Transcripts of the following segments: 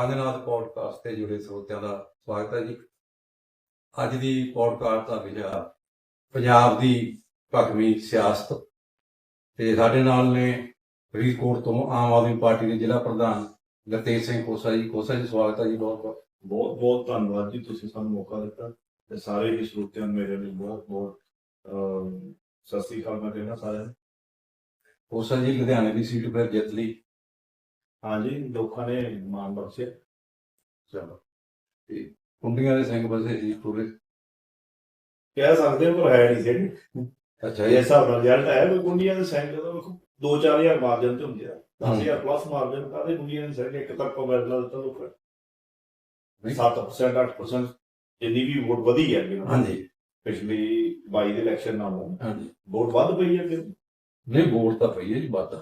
ਪੰਜਨਾਥ podcast ਤੇ ਜੁੜੇ ਸਰੋਤਿਆਂ ਦਾ ਸਵਾਗਤ ਹੈ ਜੀ। ਅੱਜ ਦੀ ਪੋਡਕਾਸਟ ਦਾ ਵਿਸ਼ਾ ਪੰਜਾਬ ਦੀ ਭਗਵੀ ਸਿਆਸਤ ਤੇ ਸਾਡੇ ਨਾਲ ਨੇ ਫਰੀਦਕੋਟ ਤੋਂ ਆਮ ਆਦਮੀ ਪਾਰਟੀ ਦੇ ਜ਼ਿਲ੍ਹਾ ਪ੍ਰਧਾਨ ਗੁਰਤੇਜ ਸਿੰਘ ਕੋਸਾ ਜੀ। ਕੋਸਾ ਜੀ ਸਵਾਗਤ ਹੈ ਜੀ ਬਹੁਤ ਬਹੁਤ। ਬਹੁਤ ਬਹੁਤ ਧੰਨਵਾਦ ਜੀ ਤੁਸੀਂ ਸਾਨੂੰ ਮੌਕਾ ਦਿੱਤਾ ਤੇ ਸਾਰੇ ਹੀ ਸਰੋਤਿਆਂ ਨੂੰ ਮੇਰੇ ਲਈ ਬਹੁਤ ਬਹੁਤ ਸਤਿ ਸ੍ਰੀ ਅਕਾਲ ਮੈਂ ਕਹਿੰਦਾ ਸਾਰਿਆਂ ਨੂੰ। ਕੋਸਾ ਜੀ ਲੁਧਿਆਣੇ ਦੀ ਸੀਟ ਫਿਰ ਜਿੱਤ ਲਈ। ਹਾਂਜੀ ਲੋਕਾਂ ਨੇ ਮਾਣ ਬਖਸ਼ਿਆ। ਚਲੋ। ਤੇ ਕੁੰਡੀਆਂ ਦੇ ਸਿੰਘ ਬਸੇ ਜੀ ਪੂਰੇ। ਕਹਿ ਸਕਦੇ ਹਾਂ ਪਰ ਹੈ ਨਹੀਂ ਜਿਹੜੀ ਅੱਛਾ ਇਹ ਹਿਸਾਬ ਨਾਲ ਰਿਜ਼ਲਟ ਆਇਆ ਕੋਈ ਗੁੰਡੀਆਂ ਦੇ ਸੈਂਕ ਦਾ ਵੇਖੋ 2-4000 ਮਾਰਜਨ ਤੇ ਹੁੰਦੇ ਆ। 10000 ਪਲੱਸ ਮਾਰਜਨ ਕਾਦੇ ਗੁੰਡੀਆਂ ਦੇ ਸੈਂਕ ਇੱਕ ਤੱਕ ਬਦਲਾ ਦਿੱਤਾ ਲੋਕਾਂ ਨੇ। 7% 8% ਜਿੰਨੀ ਵੀ ਵੋਟ ਵਧੀ ਹੈ ਅੱਗੇ। ਨਾਲੋਂ। ਹਾਂਜੀ। ਪਿਛਲੀ 22 ਦੇ ਇਲੈਕਸ਼ਨ ਨਾਲੋਂ। ਹਾਂਜੀ। ਵੋਟ ਵੱਧ ਪਈ ਹੈ ਅੱਗੇ। ਨਹੀਂ ਵੋਟ ਤਾਂ ਪਈ ਹੈ ਜੀ ਵੱਧ।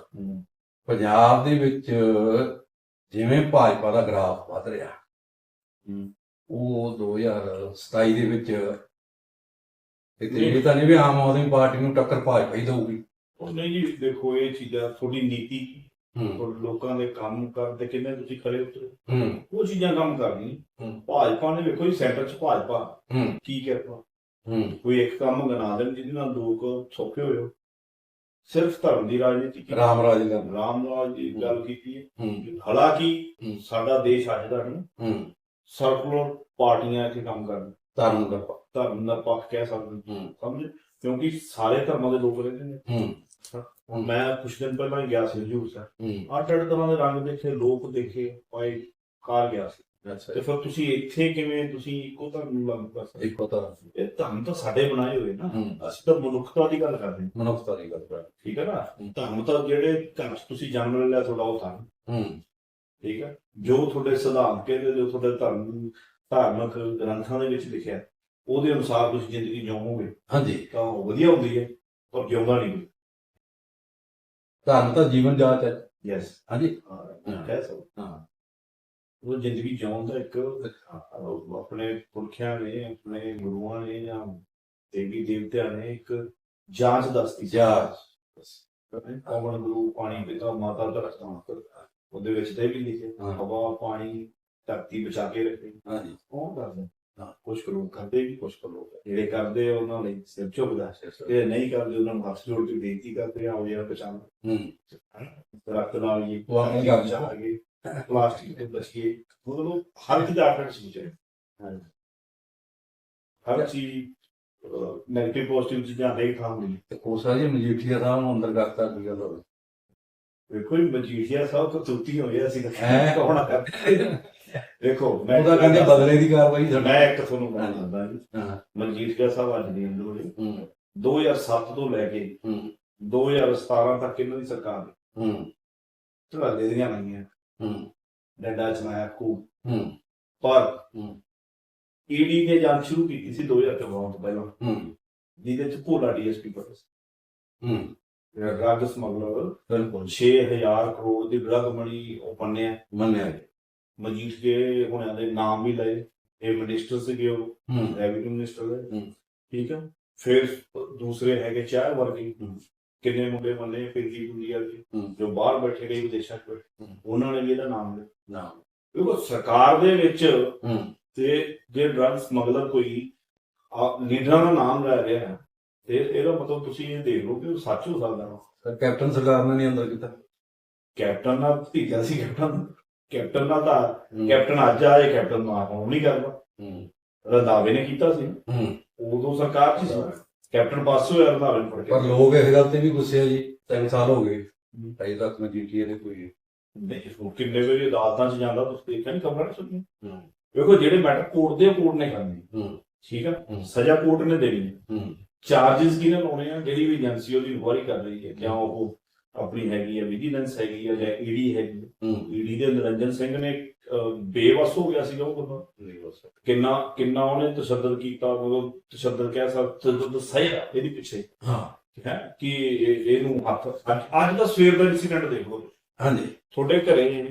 ਪੰਜਾਬ ਦੇ ਵਿੱਚ ਜਿਵੇਂ ਭਾਜਪਾ ਦਾ ਗ੍ਰਾਫ ਵਧ ਰਿਹਾ। ਉਹ 2027 ਦੇ ਵਿੱਚ ਇਤੇ ਇਹ ਤਾਂ ਨਹੀਂ ਵੀ ਆਮ ਆਦਮੀ ਪਾਰਟੀ ਨੂੰ ਟੱਕਰ ਭਾਜਪਾ ਹੀ ਦਊਗੀ। ਉਹ ਨਹੀਂ ਜੀ ਦੇਖੋ ਇਹ ਚੀਜ਼ਾਂ ਥੋੜੀ ਨੀਤੀ ਹੂੰ। ਔਰ ਲੋਕਾਂ ਦੇ ਕੰਮ ਕਰਦੇ ਕਿੰਨੇ ਤੁਸੀਂ ਖੜੇ ਉਤਰੇ ਹੂੰ। ਉਹ ਚੀਜ਼ਾਂ ਕੰਮ ਕਰਨੀ। ਭਾਜਪਾ ਨੇ ਵੇਖੋ ਜੀ ਸੈਂਟਰ 'ਚ ਭਾਜਪਾ। ਹੂੰ। ਕੀ ਕਰਦਾ ਹੂੰ। ਕੋਈ ਇੱਕ ਕੰਮ ਗਣਾ ਦੇਣ ਜਿਹਦੇ ਨਾਲ ਲੋਕ ਸੌਖੇ ਹੋਏ ਹੋ। ਸਿਰਫ ਧਰਮ ਦੀ ਰਾਜਨੀਤੀ ਕੀਤੀ। ਰਾਮ ਰਾਜ ਦਾ ਰਾਮ ਰਾਜ ਦੀ ਗੱਲ ਕੀਤੀ ਹੈ। ਹੂੰ। ਹਾਲਾਂਕਿ। ਸਾਡਾ ਦੇਸ਼ ਅੱਜ ਦਾ ਨਹੀਂ। ਹੂੰ। ਸਰਕੂਲਰ ਪਾਰਟੀਆਂ ਇੱਥੇ ਕੰਮ ਕਰਨ। ਧਰਮ ਦਾ ਧਰਮ ਦਾ ਪੱਖ ਕਹਿ ਸਕਦੇ ਹੂੰ। ਸਮਝੇ? ਕਿਉਂਕਿ ਸਾਰੇ ਧਰਮਾਂ ਦੇ ਲੋਕ ਰਹਿੰਦੇ ਨੇ। ਹੂੰ। ਮੈਂ ਕੁਝ ਦਿਨ ਪਹਿਲਾਂ ਗਿਆ ਸੀ ਹਜੂਰ ਸਾਹਿਬ। ਅੱਡ ਤਰ੍ਹਾਂ ਦੇ ਰੰਗ ਦੇਖੇ ਲੋਕ ਦੇਖੇ ਪਾਏ ਕਾਰ ਗਿਆ ਸੀ। ਅੱਛਾ ਤੇ ਫਿਰ ਤੁਸੀਂ ਇੱਥੇ ਕਿਵੇਂ ਤੁਸੀਂ ਇੱਕੋ ਧਰਮ ਨੂੰ ਲਾਗੂ ਕਰ ਸਕਦੇ ਇੱਕੋ ਤਰ੍ਹਾਂ ਇਹ ਧਰਮ ਤਾਂ ਸਾਡੇ ਬਣਾਏ ਹੋਏ ਨਾ। ਹੂੰ। ਅਸੀਂ ਤਾਂ ਮਨੁੱਖਤਾ ਦੀ ਗੱਲ ਕਰਦੇ ਹਾਂ। ਮਨੁੱਖਤਾ ਦੀ ਗੱਲ ਕਰ ਠੀਕ ਹੈ ਨਾ? ਹੂੰ। ਧਰਮ ਤਾਂ ਜਿਹੜੇ 'ਚ ਤੁਸੀਂ ਜਨਮ ਲਿਆ ਤੁਹਾਡਾ ਉਹ ਧਰਮ। ਹੂੰ। ਠੀਕ ਹੈ? ਜੋ ਤੁਹਾਡੇ ਸਿਧਾਂਤ ਕਹਿੰਦੇ ਜੋ ਤੁਹਾਡੇ ਧਰਮ ਧਾਰਮਿਕ ਗ੍ਰੰਥਾਂ ਦੇ ਵਿੱਚ ਲਿਖਿਆ ਉਹਦੇ ਅਨੁਸਾਰ ਤੁਸੀਂ ਜ਼ਿੰਦਗੀ ਜਿਉਵੋਗੇ ਹਾਂਜੀ। ਤਾਂ ਉਹ ਵਧੀਆ ਹੁੰਦੀ ਹੈ ਪਰ ਜਿਉਂਦਾ ਨਹੀਂ ਧਰਮ ਤਾਂ ਜੀਵਨ ਜਾਚ ਹੈ। ਯੈਸ ਹਾਂਜੀ। ਕਹਿ ਸਕਦੇ। ਹਾਂ। ਉਹ ਜ਼ਿੰਦਗੀ ਜਿਉਣ ਦਾ ਇੱਕ ਆਪਣੇ ਪੁਰਖਿਆਂ ਨੇ ਆਪਣੇ ਗੁਰੂਆਂ ਨੇ ਜਾਂ ਦੇਵੀ ਦੇਵਤਿਆਂ ਨੇ ਇੱਕ ਜਾਂਚ ਦੱਸਦੀ ਸੀ। ਜਾਚ ਪਵਨ ਗੁਰੂ ਪਾਣੀ ਪਿਤਾ ਮਾਤਾ ਧਰਤੀ ਉਹਦੇ ਵਿੱਚ ਤਾਂ ਇਹ ਵੀ ਲਿਖਿਆ। ਹਵਾ ਪਾਣੀ ਧਰਤੀ ਬਚਾ ਕੇ ਰੱਖੇ। ਹਾਂਜੀ। ਕੌਣ ਕਰਦਾ ਹਾਂ। ਕੁਝ ਲੋਕ ਕਰਦੇ ਵੀ ਕੁਝ ਲੋਕ। ਜਿਹੜੇ ਕਰਦੇ ਉਹਨਾਂ ਲਈ ਸਿਰ ਝੁਕਦਾ ਤੇ ਨਹੀਂ ਕਰਦੇ ਉਹਨਾਂ ਨੂੰ ਹੱਥ ਜੋੜ ਕੇ ਬੇਨਤੀ ਕਰਦੇ ਆ ਉਹ ਜਿਹੜਾ ਬਚਾਉਣਾ ਹੂੰ। ਦਰਖਤ ਨਾਲ ਹੀ ਉਹ ਆਪਣੀ ਗੱਲ ਚ। ਪਲਾਸਟਿਕ ਤੋਂ ਬਚੀਏ ਮਤਲਬ ਹਰ ਇੱਕ ਦਾ ਆਪਣਾ ਸੋਚੇ ਹਰ ਚੀਜ਼ ਨੈਗੇਟਿਵ ਪੋਜ਼ਿਟਿਵ ਚੀਜ਼ਾਂ ਦੇ ਥਾਂ ਹੁੰਦੀ ਤੇ ਕੋਸਾ ਜੀ ਮਜੀਠੀਆ ਸਾਹਿਬ ਨੂੰ ਅੰਦਰ ਕਰਤਾ ਕੀ ਗੱਲ ਹੋਵੇ। ਵੇਖੋ ਹੀ ਮਜੀਠੀਆ ਸਾਹਿਬ ਤੋਂ ਤੁੱਤੀ ਹੋਈ ਅਸੀਂ ਤਾਂ ਹੈਂ? ਕੌਣ ਆ? ਦੇਖੋ ਮੈਂ ਉਹਦਾ ਕਹਿੰਦੇ ਬਦਲੇ ਦੀ ਕਾਰਵਾਈ ਮੈਂ ਇੱਕ ਤੁਹਾਨੂੰ ਗੱਲ ਦੱਸਦਾ ਜੀ। ਹਾਂ। ਮਨਜੀਠੀਆ ਸਾਹਿਬ ਅੱਜ ਦੀ ਅੰਦਰ ਹੋਏ। ਹੂੰ। 2007 ਤੋਂ ਲੈ ਕੇ ਹੂੰ। 2017 ਤੱਕ ਇਹਨਾਂ ਦੀ ਸਰਕਾਰ ਹੂੰ। ਝੜਾਲੇ ਦੀਆਂ ਲਾਈਆਂ। ਹੂੰ ਡੰਡਾ ਚਲਾਇਆ ਹੂੰ। ਪਰ। ਈਡੀ ਨੇ ਜਾਂਚ ਸ਼ੁਰੂ ਕੀਤੀ ਸੀ 2014 ਤੋਂ ਪਹਿਲਾਂ। ਜਿਹਦੇ ਚ ਭੋਲਾ ਡੀਐਸਪੀ ਪਰ ਹੂੰ। ਡਰੱਗ ਸਮਗਲਰ ਬਿਲਕੁਲ 6000 ਕਰੋੜ ਦੀ ਡਰੱਗ ਮਣੀ ਉਹ ਪੰਨਿਆ ਮੰਨਿਆ। ਮਜੀਠ ਕੇ ਹੁਣਿਆਂ ਦੇ ਨਾਮ ਵੀ ਲਏ। ਇਹ ਮਿਨਿਸਟਰ ਸੀਗੇ ਉਹ। ਰੈਵਨਿਊ ਮਿਨਿਸਟਰ ਦੇ। ਠੀਕ ਹੈ ਫਿਰ ਦੂਸਰੇ ਹੈਗੇ ਚਾਹ ਵਰਗੀ। ਕਿੰਨੇ ਮੁੰਡੇ ਮੰਨੇ ਪਿੰਕੀ ਪੁੰਜੀਆ ਦੇ ਹੂੰ। ਜੋ ਬਾਹਰ ਬੈਠੇ ਨੇ ਵਿਦੇਸ਼ਾਂ 'ਚ ਬੈਠੇ ਹੂੰ। ਉਹਨਾਂ ਨੇ ਵੀ ਇਹਦਾ ਨਾਮ ਲਿਆ। ਨਾ ਦੇਖੋ ਸਰਕਾਰ ਦੇ ਵਿੱਚ ਹੂੰ। ਤੇ ਜੇ ਡਰੱਗ ਸਮਗਲਰ ਕੋਈ ਆ ਲੀਡਰਾਂ ਦਾ ਨਾਮ ਲੈ ਰਿਹਾ ਹੈ ਤੇ ਇਹਦਾ ਮਤਲਬ ਤੁਸੀਂ ਇਹ ਦੇਖ ਲਓ ਕਿ ਉਹ ਸੱਚ ਹੋ ਸਕਦਾ ਵਾ। ਸਰ ਕੈਪਟਨ ਸਰਕਾਰ ਨੇ ਨਹੀਂ ਅੰਦਰ ਕੀਤਾ। ਕੈਪਟਨ ਨਾਲ ਭਤੀਜਾ ਸੀ ਕੈਪਟਨ। ਕੈਪਟਨ ਨਾਲ ਤਾਂ ਹੂੰ। ਕੈਪਟਨ ਅੱਜ ਆਏ ਕੈਪਟਨ ਨੂੰ ਹੁਣ ਨਹੀਂ ਕਰਦਾ। ਹੂੰ। ਰੰਧਾਵੇ ਨੇ ਕੀਤਾ ਸੀ। ਹੂੰ। ਉਦੋਂ ਸਰਕਾਰ 'ਚ ਸੀ। ਕੈਪਟਨ ਪਾਸ ਹੋਇਆ ਰੰਧਾਵੇ ਨੂੰ ਫੜ ਪਰ ਕੇ ਲੋਕ ਇਸ ਗੱਲ ਤੇ ਵੀ ਗੁੱਸੇ ਆ ਜੀ ਤਿੰਨ ਸਾਲ ਹੋ ਗਏ। ਅਜੇ ਤੱਕ ਮਜੀਠੀਆ ਦੇ ਕੋਈ ਨਹੀਂ। ਉਹ ਕਿੰਨੇ ਵਜੇ ਅਦਾਲਤਾਂ 'ਚ ਜਾਂਦਾ ਤੁਸੀਂ ਦੇਖਿਆ ਨਹੀਂ ਖਬਰਾਂ ਸੁਣੀ ਹੂੰ। ਵੇਖੋ ਜਿਹੜੇ ਮੈਟਰ ਕੋਰਟ ਦੇ ਕੋਰਟ ਨੇ ਕਰਨੇ। ਹੂੰ। ਠੀਕ ਹੂੰ। ਸਜ਼ਾ ਕੋਰਟ ਨੇ ਦੇਣੀ ਹੈ ਹੂੰ। ਚਾਰजेस ਕਿਹਨੇ ਲਾਉਣੇ ਆ? ਜਿਹੜੀ ਵੀ ਏਜੰਸੀ ਉਹਦੀ ਇਨਕੁਆਰੀ ਕਰ ਰਹੀ ਹੈ। ਜਾਂ ਉਹ ਆਪਣੀ ਹੈਗੀ ਹੈ ਵਿਜੀਲੈਂਸ ਹੈਗੀ ਹੈ ਜਾਂ ਈਡੀ ਹੈਗੀ ਈਡੀ ਦੇ ਨਿਰੰਜਨ ਸਿੰਘ ਨੇ ਬੇਵਸ ਹੋ ਗਿਆ ਸੀਗਾ ਉਹ ਬੰਦਾ। ਕਿੰਨਾ ਕਿੰਨਾ ਉਹਨੇ ਤਸ਼ੱਦਦ ਕੀਤਾ ਮਤਲਬ ਤਸ਼ੱਦਦ ਕਹਿ ਸਕਦੇ ਤਸ਼ੱਦਦ ਸਹੀ ਆ ਇਹਦੇ ਪਿੱਛੇ। ਹਾਂ। ਹੈ ਕਿ ਇਹ- ਇਹਨੂੰ ਹੱਥ ਅੱਜ ਦਾ ਸਵੇਰ ਦਾ ਇਨਸੀਡੈਂਟ ਦੇਖ। ਹਾਂਜੀ। ਤੁਹਾਡੇ ਘਰੇ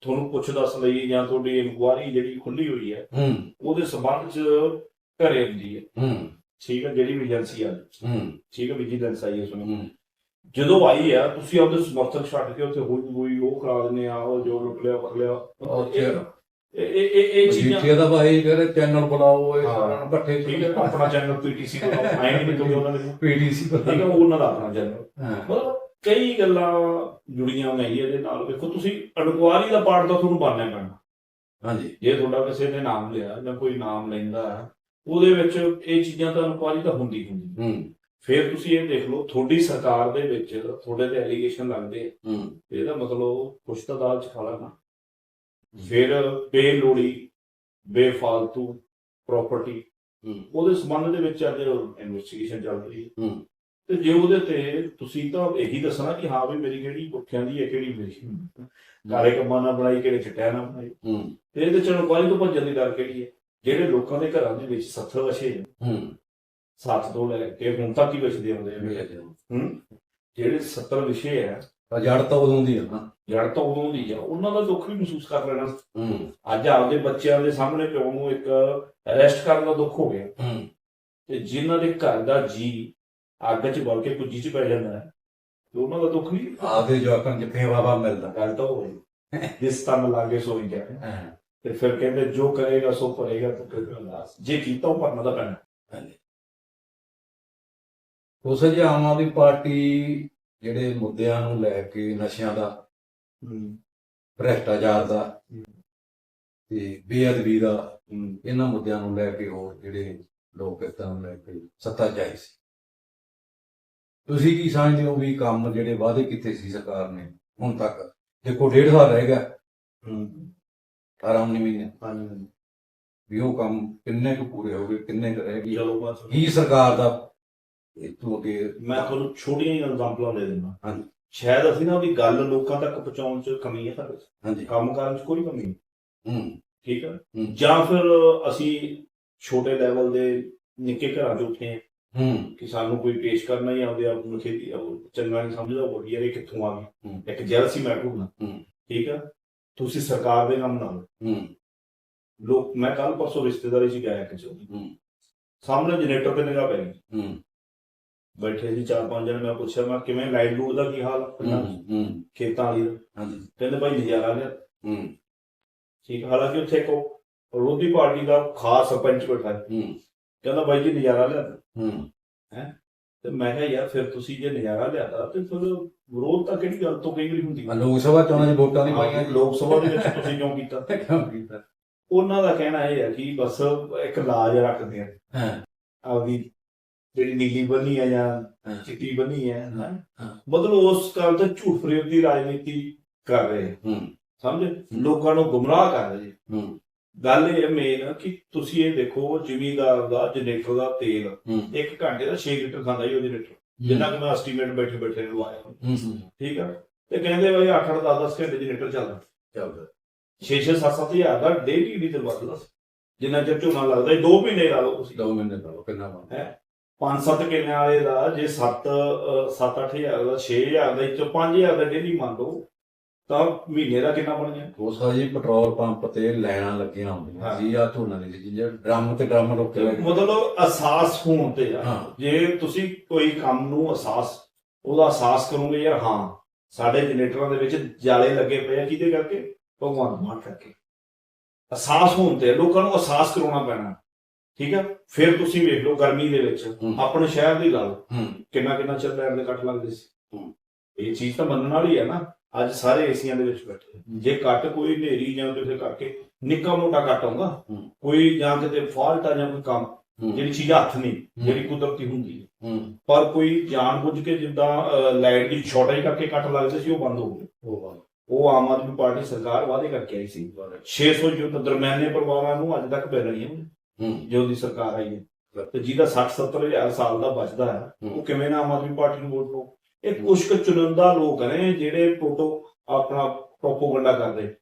ਤੁਹਾਨੂੰ ਪੁੱਛ ਦੱਸ ਲਈ ਜਾਂ ਤੁਹਾਡੀ ਇਨਕੁਆਰੀ ਜਿਹੜੀ ਖੁੱਲੀ ਹੋਈ ਹੈ। ਉਹਦੇ ਸਬੰਧ ਚ ਘਰੇ ਹੁੰਦੀ ਹੈ ਹੂੰ। ਠੀਕ ਹੈ ਜਿਹੜੀ ਵੀ ਏਜੰਸੀ ਆ ਹੂੰ। ਠੀਕ ਹੈ ਵਿਜੀਲੈਂਸ ਆਈ ਹੈ। ਸੁਣੋ ਜਦੋਂ ਆਈ ਆ ਤੁਸੀਂ ਆਪਦੇ ਸਮਰਥਕ ਛੱਡ ਕੇ ਉੱਥੇ ਹੋਈ ਹੋਈ ਉਹ ਕਰਾ ਦਿੰਦੇ ਆ ਉਹ ਜੋ ਲੁੱਟ ਲਿਆ ਕਰ ਲਿਆ। ਉੱਥੇ ਇਹ ਇਹ ਇਹ- ਚੀਜ਼ਾਂ ਮਜੀਠੀਆ ਦਾ ਭਾਈ ਕਹਿੰਦੇ ਚੈਨਲ ਬੁਲਾਓ ਇਹ ਹਾਂ। ਸਾਰਿਆਂ ਨੂੰ ਇਕੱਠੇ ਠੀਕ ਹੈ ਆਪਣਾ ਚੈਨਲ ਪੀਟੀਸੀ ਤੋਂ ਆਏ ਨਹੀਂ ਨਿਕਲਦੇ ਉਹਨਾਂ ਦੇ ਪੀਡੀਸੀ ਠੀਕ ਹੈ ਉਹ ਉਹਨਾਂ ਦਾ ਆਪਣਾ ਚੈਨਲ ਹਾਂ। ਮਤਲਬ ਕਈ ਗੱਲਾਂ ਜੁੜੀਆਂ ਹੋਈਆਂ ਇਹਦੇ ਨਾਲ। ਵੇਖੋ ਤੁਸੀਂ ਅਨਕੁਆਰੀ ਦਾ ਪਾਰਟ ਤਾਂ ਤੁਹਾਨੂੰ ਬਣਨਾ ਪੈਣਾ ਹਾਂਜੀ। ਜੇ ਤੁਹਾਡਾ ਕਿਸੇ ਨੇ ਨਾਮ ਲਿਆ ਜਾਂ ਕੋਈ ਨਾਮ ਲੈਂਦਾ ਉਹਦੇ ਵਿੱਚ ਇਹ ਚੀਜ਼ਾਂ ਤਾਂ ਅਨਕੁਆਰੀ ਤਾਂ ਹੁੰਦੀ ਹੁੰਦੀ। ਹੂੰ। ਫਿਰ ਤੁਸੀਂ ਇਹ ਦੇਖ ਲਓ ਤੁਹਾਡੀ ਸਰਕਾਰ ਦੇ ਵਿੱਚ ਤੁਹਾਡੇ ਤੇ ਐਲੀਗੇਸ਼ਨ ਲੱਗਦੇ ਆ। ਹੂੰ। ਇਹਦਾ ਮਤਲਬ ਕੁਛ ਤਾਂ ਦਾਲ ਚ ਖਾ ਲੈਣਾ ਫਿਰ ਬੇਲੋੜੀ ਬੇਫਾਲਤੂ ਪ੍ਰਾਪਰਟੀ ਉਹਦੇ ਸੰਬੰਧ ਦੇ ਵਿੱਚ ਅੱਜ ਇਨਵੈਸਟੀਗੇਸ਼ਨ ਚੱਲ ਰਹੀ ਹੈ। ਹੂੰ। ਤੇ ਜੇ ਉਹਦੇ ਤੇ ਤੁਸੀਂ ਤਾਂ ਇਹੀ ਦੱਸਣਾ ਕਿ ਹਾਂ ਵੀ ਮੇਰੀ ਕਿਹੜੀ ਪੁੱਠਿਆਂ ਦੀ ਹੈ ਕਿਹੜੀ ਮੇਰੀ ਕਾਲੇ ਕੰਮਾਂ ਨਾਲ ਬਣਾਈ ਕਿਹੜੇ ਚਿੱਟਿਆਂ ਨਾਲ ਬਣਾਈ। ਹੂੰ। ਤੇ ਇਹਦੇ ਚ ਅਨੁਕਵਾਰੀ ਤੋਂ ਭੱਜਣ ਦੀ ਡਰ ਕਿਹੜੀ ਹੈ? ਜਿਹੜੇ ਲੋਕਾਂ ਦੇ ਘਰਾਂ ਦੇ ਵਿੱਚ ਸੱਥਰ ਆ, ਹੂੰ। ਸੱਤ ਤੋਂ ਲੈ ਕੇ ਹੁਣ ਤੱਕ ਹੀ ਵਛਦੇ ਆਉਂਦੇ ਆ ਹੂੰ? ਜਿਹੜੇ 70 ਵਿਸ਼ੇ ਆ ਤਾਂ ਜੜ ਤਾਂ ਉਦੋਂ ਦੀ ਹੈ ਨਾ। ਜੜ ਤਾਂ ਉਦੋਂ ਦੀ ਆ। ਉਹਨਾਂ ਦਾ ਦੁੱਖ ਵੀ ਮਹਿਸੂਸ ਕਰ ਲੈਣਾ। ਹੂੰ। ਅੱਜ ਆਪਦੇ ਬੱਚਿਆਂ ਦੇ ਸਾਹਮਣੇ ਪਿਓ ਨੂੰ ਇੱਕ ਅਰੈਸਟ ਕਰਨ ਦਾ ਦੁੱਖ ਹੋ ਗਿਆ। ਹੂੰ। ਤੇ ਜਿਨ੍ਹਾਂ ਦੇ ਘਰ ਦਾ ਜੀ ਅੱਗ 'ਚ ਬਲ ਕੇ ਕੁੱਜੀ 'ਚ ਪੈ ਜਾਂਦਾ ਹੈ ਤੇ ਉਹਨਾਂ ਦਾ ਦੁੱਖ ਨਹੀਂ ਆਪਦੇ ਜਵਾਕਾਂ ਫੇਵਾ ਵਾ ਮਿਲਦਾ। ਗੱਲ ਤਾਂ ਹੋਈ ਜਿਸ ਤਨ ਲਾਗੇ ਸੋਈ ਗਿਆ ਹਾਂ। ਤੇ ਫਿਰ ਕਹਿੰਦੇ ਜੋ ਕਰੇਗਾ ਸੋ ਭਰੇਗਾ ਤੇ ਅਰਦਾਸ ਜੇ ਕੀਤਾ ਉਹ ਭਰਨਾ ਤਾਂ ਪੈਣਾ। ਹਾਂਜੀ। ਉਸ ਜੀ ਆਮ ਆਦਮੀ ਪਾਰਟੀ ਜਿਹੜੇ ਮੁੱਦਿਆਂ ਨੂੰ ਲੈ ਕੇ ਨਸ਼ਿਆਂ ਦਾ ਭ੍ਰਿਸ਼ਟਾਚਾਰ ਦਾ ਤੇ ਬੇਅਦਬੀ ਦਾ ਇਹਨਾਂ ਮੁੱਦਿਆਂ ਨੂੰ ਲੈ ਕੇ ਹੋਰ ਜਿਹੜੇ ਲੋਕ ਇਦਾਂ ਨੂੰ ਲੈ ਕੇ ਸੱਤਾ ਚਾਹੀ ਸੀ। ਤੁਸੀਂ ਕੀ ਸਮਝਦੇ ਹੋ ਵੀ ਕੰਮ ਜਿਹੜੇ ਵਾਅਦੇ ਕੀਤੇ ਸੀ ਸਰਕਾਰ ਨੇ ਹੁਣ ਤੱਕ? ਦੇਖੋ ਡੇਢ ਸਾਲ ਰਹਿ ਗਿਆ। 18 19 ਮਹੀਨੇ ਹਾਂਜੀ। ਵੀ ਉਹ ਕੰਮ ਕਿੰਨੇ ਕੁ ਪੂਰੇ ਹੋ ਗਏ ਕਿੰਨੇ ਕੁ ਰਹਿ ਗਏ। ਕੀ ਸਰਕਾਰ ਦਾ ਇਹ ਤੋਂ ਅੱਗੇ ਮੈਂ ਤੁਹਾਨੂੰ ਛੋਟੀਆਂ ਜਿਹੀਆਂ ਐਗਜ਼ਾਮਪਲਾਂ ਦੇ ਦਿੰਦਾ। ਹਾਂਜੀ। ਸ਼ਾਇਦ ਅਸੀਂ ਨਾ ਵੀ ਗੱਲ ਲੋਕਾਂ ਤੱਕ ਪਹੁੰਚਾਉਣ 'ਚ ਕਮੀ ਹੈ ਸਾਡੇ 'ਚ। ਹਾਂਜੀ। ਕੰਮ ਕਰਨ 'ਚ ਕੋਈ ਕਮੀ ਨਹੀਂ। ਹੂੰ। ਠੀਕ ਹੈ ਹੂੰ। ਜਾਂ ਫਿਰ ਅਸੀਂ ਛੋਟੇ ਲੈਵਲ ਦੇ ਨਿੱਕੇ ਘਰਾਂ 'ਚ ਉੱਠੇ ਹਾਂ ਹੂੰ। ਕਿ ਸਾਨੂੰ ਕੋਈ ਪੇਸ਼ ਕਰਨਾ ਹੀ ਆਉਂਦੇ ਆਪ ਨੂੰ ਖੇਤੀ ਉਹ ਚੰਗਾ ਨਹੀਂ ਸਮਝਦਾ ਉਹ ਯਾਰ ਇਹ ਕਿੱਥੋਂ ਆ ਗਈ? ਹੂੰ। ਇੱਕ ਜੈਲਸੀ ਮੈਟਰ ਹੁੰਦਾ। ਹੂੰ। ਠੀਕ ਹੈ? ਤੁਸੀਂ ਸਰਕਾਰ ਦੇ ਕੰਮ ਨਾਲ ਹੂੰ। ਲੋਕ ਮੈਂ ਕੱਲ ਪਰਸੋਂ ਰਿਸ਼ਤੇਦਾਰੀ 'ਚ ਗਿਆ ਕਿ ਹੂੰ। ਸਾਹਮਣੇ ਜਨਰੇਟਰ ਤੇ ਨਿਗਾਹ ਪੈ ਗਈ। ਹੂੰ। ਬੈਠੇ ਜੀ ਚਾਰ ਪੰਜ ਜਣੇ ਮੈਂ ਪੁੱਛਿਆ ਮੈਂ ਕਿਵੇਂ ਲਾਈਟ ਲੂਟ ਦਾ ਕੀ ਹਾਲ ਆ? ਪਿੰਡਾਂ 'ਚ? ਹੂੰ। ਖੇਤਾਂ ਵਾਲੀ ਦਾ। ਹਾਂਜੀ। ਕਹਿੰਦੇ ਭਾਈ ਨਜ਼ਾਰਾ ਲਿਆ। ਹੂੰ। ਠੀਕ ਹਾਲਾਂਕਿ ਉੱਥੇ ਉਹ ਵਿਰੋਧੀ ਪਾਰਟੀ ਦਾ ਖਾਸ ਸਰਪੰਚ ਬੈਠਾ ਹੈ। ਹੂੰ। ਕਹਿੰਦਾ ਬਾਈ ਜੀ ਨਜ਼ਾਰਾ ਲਿਆ। ਹੂੰ। ਤੇ ਮੈਂ ਕਿਹਾ ਯਾਰ ਫਿਰ ਤੁਸੀਂ ਜੇ ਨਜ਼ਾਰਾ ਲਿਆਦਾ ਤੇ ਫਿਰ ਵਿਰੋਧ ਤਾਂ ਕਿਹੜੀ ਗੱਲ ਤੋਂ ਕਈ ਵਾਰੀ ਹੁੰਦੀ ਲੋਕ ਸਭਾ ਚੋਣਾਂ 'ਚ ਵੋਟਾਂ ਨਹੀਂ ਪਾਈਆਂ ਲੋਕ ਸਭਾ ਦੇ ਵਿੱਚ ਤੁਸੀਂ ਕਿਉਂ ਕੀਤਾ? ਕਿਉਂ ਕੀਤਾ? ਉਹਨਾਂ ਦਾ ਕਹਿਣਾ ਇਹ ਹੈ ਕਿ ਬਸ ਇੱਕ ਲਾਜ ਰੱਖਦੇ ਆ। ਹਾਂ। ਆਪਦੀ ਜਿਹੜੀ ਨੀਲੀ ਬੰਨੀ ਹੈ ਜਾਂ ਹਾਂ। ਚਿੱਟੀ ਬੰਨੀ ਹੈ। ਹਾਂ, ਹਾਂ। ਮਤਲਬ ਉਸ ਕਾਲ ਤੇ ਝੂਠ ਫਰੇਬ ਦੀ ਰਾਜਨੀਤੀ ਕਰ ਰਹੇ। ਹੂੰ। ਸਮਝੇ? ਲੋਕਾਂ ਨੂੰ ਗੁੰਮਰਾਹ ਕਰ ਰਹੇ। ਹੂੰ। ਗੱਲ ਇਹ ਮੇਨ ਕਿ ਤੁਸੀਂ ਇਹ ਦੇਖੋ ਜ਼ਿਮੀਂਦਾਰ ਦਾ ਜਨਰੇਟਰ ਦਾ ਤੇਲ ਹੂੰ। ਇੱਕ ਘੰਟੇ ਦਾ 6 ਲੀਟਰ ਖਾਂਦਾ ਹੀ ਉਹ ਜਨਰੇਟਰ ਜਿੰਨਾ ਕਿ ਮੈਂ ਐਸਟੀਮੇਟ ਬੈਠੇ ਬੈਠੇ ਨੂੰ ਹੂੰ ਹੂੰ। ਠੀਕ ਆ? ਤੇ ਕਹਿੰਦੇ ਬਈ 8 8 10 10 ਘੰਟੇ ਜਨਰੇਟਰ ਚੱਲਦਾ। ਚੱਲਦਾ। 6 6 7 7 ਹਜ਼ਾਰ ਦਾ ਡੇਲੀ ਡੀਜ਼ਲ ਵੱਧਦਾ ਜਿੰਨਾ ਚਿਰ ਝੋਨਾ ਲੱਗਦਾ 2 ਮਹੀਨੇ ਲਾ ਲਓ ਤੁਸੀਂ। ਦੋ ਮਹੀਨੇ ਦਾ ਕਿੰਨਾ ਬਣ 5-7 ਕਿੱਲਿਆਂ ਵਾਲੇ ਦਾ ਜੇ 7 7-8 ਹਜ਼ਾਰ ਦਾ 6 ਹਜ਼ਾਰ ਦਾ ਚੋਂ 5 ਹਜ਼ਾਰ ਦਾ ਡੇਲੀ ਮੰਨ ਲਓ ਤਾਂ ਮਹੀਨੇ ਦਾ ਕਿੰਨਾ ਬਣ ਗਿਆ? ਉਸ ਜੀ ਪੈਟਰੋਲ ਪੰਪ ਤੇ ਲਾਈਨਾਂ ਲੱਗੀਆਂ ਹੁੰਦੀਆਂ। ਸੀ ਆ ਝੋਨਾ ਦੀ ਚੀਜ਼ਾਂ ਡਰਮ ਤੇ ਡਰਮ ਰੁਕੇ ਮਤਲਬ ਅਹਿਸਾਸ ਹੋਣ ਤੇ ਆ। ਜੇ ਤੁਸੀਂ ਕੋਈ ਕੰਮ ਨੂੰ ਅਹਿਸਾਸ ਉਹਦਾ ਅਹਿਸਾਸ ਕਰੋਗੇ ਯਾਰ ਹਾਂ ਸਾਡੇ ਜਨਰੇਟਰਾਂ ਦੇ ਵਿੱਚ ਜਾਲੇ ਲੱਗੇ ਪਏ ਆ ਕਿਹਦੇ ਕਰਕੇ? ਭਗਵਾਨ ਮਾਨ ਕਰਕੇ। ਅਹਿਸਾਸ ਹੋਣ ਤੇ ਲੋਕਾਂ ਨੂੰ ਅਹਿਸਾਸ ਕਰਾਉਣਾ ਪੈਣਾ। ਠੀਕ ਆ? ਫਿਰ ਤੁਸੀਂ ਵੇਖ ਲਓ ਗਰਮੀ ਦੇ ਵਿੱਚ ਹੂੰ। ਆਪਣੇ ਸ਼ਹਿਰ ਦੀ ਲਾ ਲਓ ਹੂੰ। ਕਿੰਨਾ ਕਿੰਨਾ ਚਿਰ ਲੈਣ ਦੇ ਕੱਟ ਲੱਗਦੇ ਸੀ। ਹੂੰ। ਇਹ ਚੀਜ਼ ਤਾਂ ਮੰਨਣ ਵਾਲੀ ਹੈ ਨਾ। ਅੱਜ ਸਾਰੇ ਏਸੀਆਂ ਦੇ ਵਿੱਚ ਬੈਠੇ ਜੇ ਕੱਟ ਕੋਈ ਹਨੇਰੀ ਜਾਂ ਕਿਸੇ ਕਰਕੇ ਨਿੱਕਾ ਮੋਟਾ ਕੱਟ ਆਉਂਦਾ। ਹੂੰ। ਕੋਈ ਜਾਂ ਕਿਤੇ ਫਾਲਟ ਆ ਜਾਂ ਕੋਈ ਕੰਮ ਜਿਹੜੀ ਚੀਜ਼ ਹੱਥ ਨਹੀਂ ਜਿਹੜੀ ਕੁਦਰਤੀ ਹੁੰਦੀ ਹੈ ਹੂੰ। ਪਰ ਕੋਈ ਜਾਣ ਬੁੱਝ ਕੇ ਜਿੱਦਾਂ ਲਾਈਟ ਦੀ ਸ਼ਾਰਟੇਜ ਕਰਕੇ ਕੱਟ ਲੱਗਦੇ ਸੀ ਉਹ ਬੰਦ ਹੋ ਗਏ। ਉਹ ਵਾਹ ਉਹ ਆਮ ਆਦਮੀ ਪਾਰਟੀ ਸਰਕਾਰ ਵਾਅਦੇ ਕਰਕੇ ਆਈ ਸੀ। 600 ਯੂਨਿਟ ਦਰਮਿਆਨੇ ਪਰਿਵਾਰਾਂ ਨੂੰ ਅੱਜ ਤੱਕ ਮਿਲ ਰਹੀਆਂ ਨੇ। ਹੂੰ ਜਦੋਂ ਦੀ ਸਰਕਾਰ ਆਈ ਹੈ। ਤੇ ਜਿਹਦਾ 60 70 ਹਜ਼ਾਰ ਸਾਲ ਦਾ ਬਚਦਾ ਹੈ। ਉਹ ਕਿਵੇਂ ਨਾ ਆਮ ਆਦਮੀ ਪਾਰਟੀ ਨੂੰ ਵੋਟ ਪਾਉ ਇਹ ਕੁਝ ਕੁ ਚੁਣੰਦਾ ਲੋਕ ਨੇ ਜਿਹੜੇ ਪ੍ਰੋਟੋ ਆਪਣਾ ਪ੍ਰੋਪੋਗੰਡਾ ਕਰਦੇ।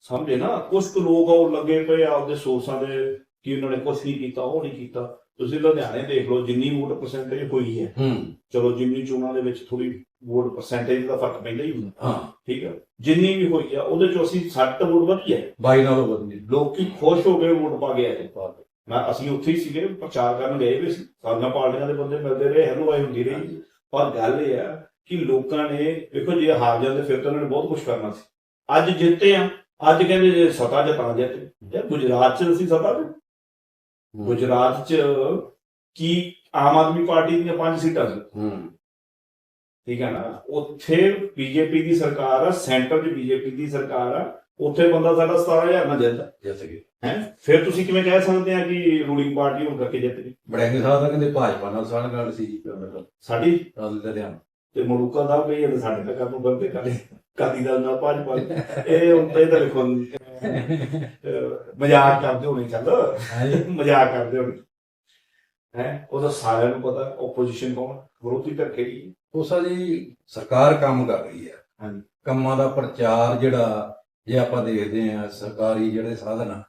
ਸਮਝੇ ਨਾ? ਕੁਝ ਕੁ ਲੋਕ ਉਹ ਲੱਗੇ ਪਏ ਆਪਦੇ ਸੋਰਸਾਂ ਦੇ ਕਿ ਉਹਨਾਂ ਨੇ ਕੁਝ ਨਹੀਂ ਕੀਤਾ ਉਹ ਨਹੀਂ ਕੀਤਾ। ਤੁਸੀਂ ਲੁਧਿਆਣੇ ਦੇਖ ਲਓ ਜਿੰਨੀ ਵੋਟ ਪਰਸੈਂਟੇਜ ਹੋਈ ਹੂੰ। ਚਲੋ ਜਿੰਨੀ ਚੋਣਾਂ ਦੇ ਵਿੱਚ ਥੋੜੀ ਵੋਟ ਪਰਸੈਂਟੇਜ ਦਾ ਫ਼ਰਕ ਪੈਂਦਾ ਹੀ ਹੁੰਦਾ। ਹਾਂ। ਠੀਕ ਹੈ ਜਿੰਨੀ ਵੀ ਹੋਈ ਆ ਉਹਦੇ ਚੋਂ ਅਸੀਂ 60 ਵੋਟ ਵਧੀ ਹੈ ਬਾਈ ਨਾਲੋਂ ਵਧੀਆ ਲੋਕੀ ਖੁਸ਼ ਹੋ ਕੇ ਵੋਟ ਪਾ ਕੇ ਆਏ ਮੈਂ ਅਸੀਂ ਉੱਥੇ ਹੀ ਸੀਗੇ ਪ੍ਰਚਾਰ ਕਰਨ ਗਏ ਵੀ ਸੀ ਸਾਰੀਆਂ ਪਾਰਟੀਆਂ ਦੇ ਬੰਦੇ ਮਿਲਦੇ ਰਹੇ ਹਲਵਾਈ ਹੁੰਦੀ ਰਹੀ। ਪਰ ਗੱਲ ਇਹ ਆ ਕਿ ਲੋਕਾਂ ਨੇ ਵੇਖੋ ਜੇ ਹਾਰ ਜਾਂਦੇ ਫਿਰ ਤਾਂ ਉਹਨਾਂ ਨੇ ਬਹੁਤ ਕੁਝ ਕਰਨਾ ਸੀ। ਅੱਜ ਜਿੱਤੇ ਆ ਅੱਜ ਕਹਿੰਦੇ ਜੇ ਸਤਾ ਚ ਤਾਂ ਜਿੱਤ। ਯਾਰ ਗੁਜਰਾਤ ਚ ਅਸੀਂ ਸਤਾ ਚ। ਗੁਜਰਾਤ ਚ ਕੀ ਆਮ ਆਦਮੀ ਪਾਰਟੀ ਦੀਆਂ ਪੰਜ ਸੀਟਾਂ ਸੀ। ਹੂੰ। ਠੀਕ ਹੈ ਨਾ? ਉੱਥੇ ਬੀਜੇਪੀ ਦੀ ਸਰਕਾਰ ਆ ਸੈਂਟਰ 'ਚ ਬੀਜੇਪੀ ਦੀ ਸਰਕਾਰ ਆ ਉੱਥੇ ਬੰਦਾ ਸਾਡਾ 17000 ਨਾਲ ਜਿੱਤਦਾ ਜਿੱਤ ਗਏ ਹੈ? ਫਿਰ ਤੁਸੀਂ ਕਿਵੇਂ ਕਹਿ ਸਕਦੇ ਆ ਕਿ ਰੂਲਿੰਗ ਪਾਰਟੀ ਹੁਣ ਕਰਕੇ ਜਿੱਤ ਗਈ? ਬੜੈਂਗੇ ਸਾਹਿਬ ਤਾਂ ਕਹਿੰਦੇ ਭਾਜਪਾ ਨਾਲ ਸਾਂਝਗੜ ਸੀ ਜੀ ਸਾਡੀ? ਲੁਧਿਆਣਾ। ਤੇ ਮਲੂਕਾ ਦਾ ਵੀ ਇਹ ਸਾਡੇ ਤੱਕ ਨੂੰ ਬੰਦੇ ਕਾਲੇ ਕਾਦੀ ਦਾ ਨਾਲ ਭਾਜਪਾ ਇਹ ਹੁਣ ਤਾਂ ਲਿਖੋ। ਮਜ਼ਾਕ ਕਰਦੇ ਹੋਣੇ ਚੱਲ। ਮਜ਼ਾਕ ਕਰਦੇ ਹੋਣੇ। ਹੈ? ਉਹ ਤਾਂ ਸਾਰਿਆਂ ਨੂੰ ਪਤਾ ਆਪੋਜੀਸ਼ਨ ਕੌਣ ਵਿਰੋਧੀ ਧਿਰ ਕਿਹੜੀ ਹੈ। ਉਸਾ ਜੀ ਸਰਕਾਰ ਕੰਮ ਕਰ ਰਹੀ ਹੈ। ਹਾਂਜੀ। ਕੰਮਾਂ ਦਾ ਪ੍ਰਚਾਰ ਜਿਹੜਾ ਜੇ ਆਪਾਂ ਦੇਖਦੇ ਆ ਸਰਕਾਰੀ ਜਿਹੜੇ ਸਾਧਨ ਆ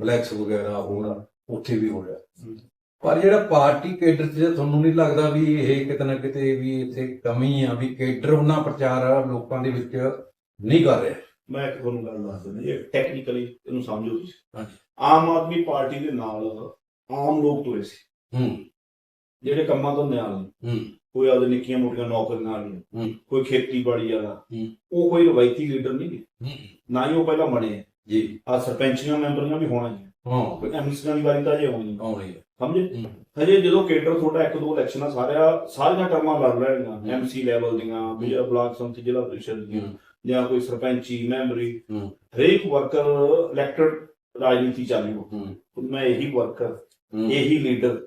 ਫਲੈਕਸ ਵਗੈਰਾ ਹੋਰ ਉੱਥੇ ਵੀ ਹੋ ਰਿਹਾ। ਪਰ ਜਿਹੜਾ ਪਾਰਟੀ ਕੇਡਰ ਚ ਤੁਹਾਨੂੰ ਨਹੀਂ ਲੱਗਦਾ ਵੀ ਇਹ ਕਿਤੇ ਨਾ ਕਿਤੇ ਵੀ ਇੱਥੇ ਕਮੀ ਆ ਵੀ ਕੇਡਰ ਉਹਨਾਂ ਪ੍ਰਚਾਰ ਲੋਕਾਂ ਦੇ ਵਿੱਚ ਨਹੀਂ ਕਰ ਰਿਹਾ? ਮੈਂ ਇੱਕ ਤੁਹਾਨੂੰ ਗੱਲ ਦੱਸ ਦਿੰਦਾ ਇਹ ਟੈਕਨੀਕਲੀ ਇਹਨੂੰ ਸਮਝੋ ਤੁਸੀਂ। ਹਾਂਜੀ। ਆਮ ਆਦਮੀ ਪਾਰਟੀ ਦੇ ਨਾਲ ਆਮ ਲੋਕ ਤੁਰੇ ਸੀ। ਹੂੰ। ਜਿਹੜੇ ਕੰਮਾਂ ਤੋਂ ਨਿਆਲ ਹੂੰ। ਕੋਈ ਆਪਦੇ ਨਿੱਕੀਆਂ ਮੋਟੀਆਂ ਨੌਕਰੀਆਂ ਹੂੰ। ਵਾਲੀਆਂ ਕੋਈ ਖੇਤੀਬਾੜੀ ਵਾਲਾ। ਉਹ ਕੋਈ ਰਵਾਇਤੀ ਲੀਡਰ ਨਹੀਂ। ਨਾ ਹੀ ਉਹ ਪਹਿਲਾਂ ਬਣੇ ਜੀ। ਆ ਸਰਪੰਚੀਆਂ ਮੈਂਬਰੀਆਂ ਵੀ ਹੋਣਾ ਜੀ ਹਾਂ। ਐਮਸੀਆਂ ਦੀ ਵਾਰੀ ਤਾਂ ਜੇ ਹੋਣੀ ਆਉਣੀ ਹੈ। ਸਮਝੇ। ਹਜੇ ਜਦੋਂ ਕੇਡਰ ਤੁਹਾਡਾ ਇੱਕ ਦੋ ਇਲੈਕਸ਼ਨਾਂ ਸਾਰਿਆ ਸਾਰੀਆਂ ਟਰਮਾਂ ਲੜ ਲੈਣੀਆਂ। ਐਮਸੀ ਲੈਵਲ ਦੀਆਂ ਵੀ ਬਲਾਕ ਸੰਮਤੀ ਜ਼ਿਲ੍ਹਾ ਪ੍ਰੀਸ਼ਦ ਦੀਆਂ। ਜਾਂ ਕੋਈ ਸਰਪੰਚੀ ਮੈਂਬਰੀ। ਹਰੇਕ ਵਰਕਰ ਇਲੈਕਟਡ ਰਾਜਨੀਤੀ ਚਾਲੂ ਹੋ। ਮੈਂ ਇਹੀ ਵਰਕਰ ਇਹੀ ਲੀਡਰ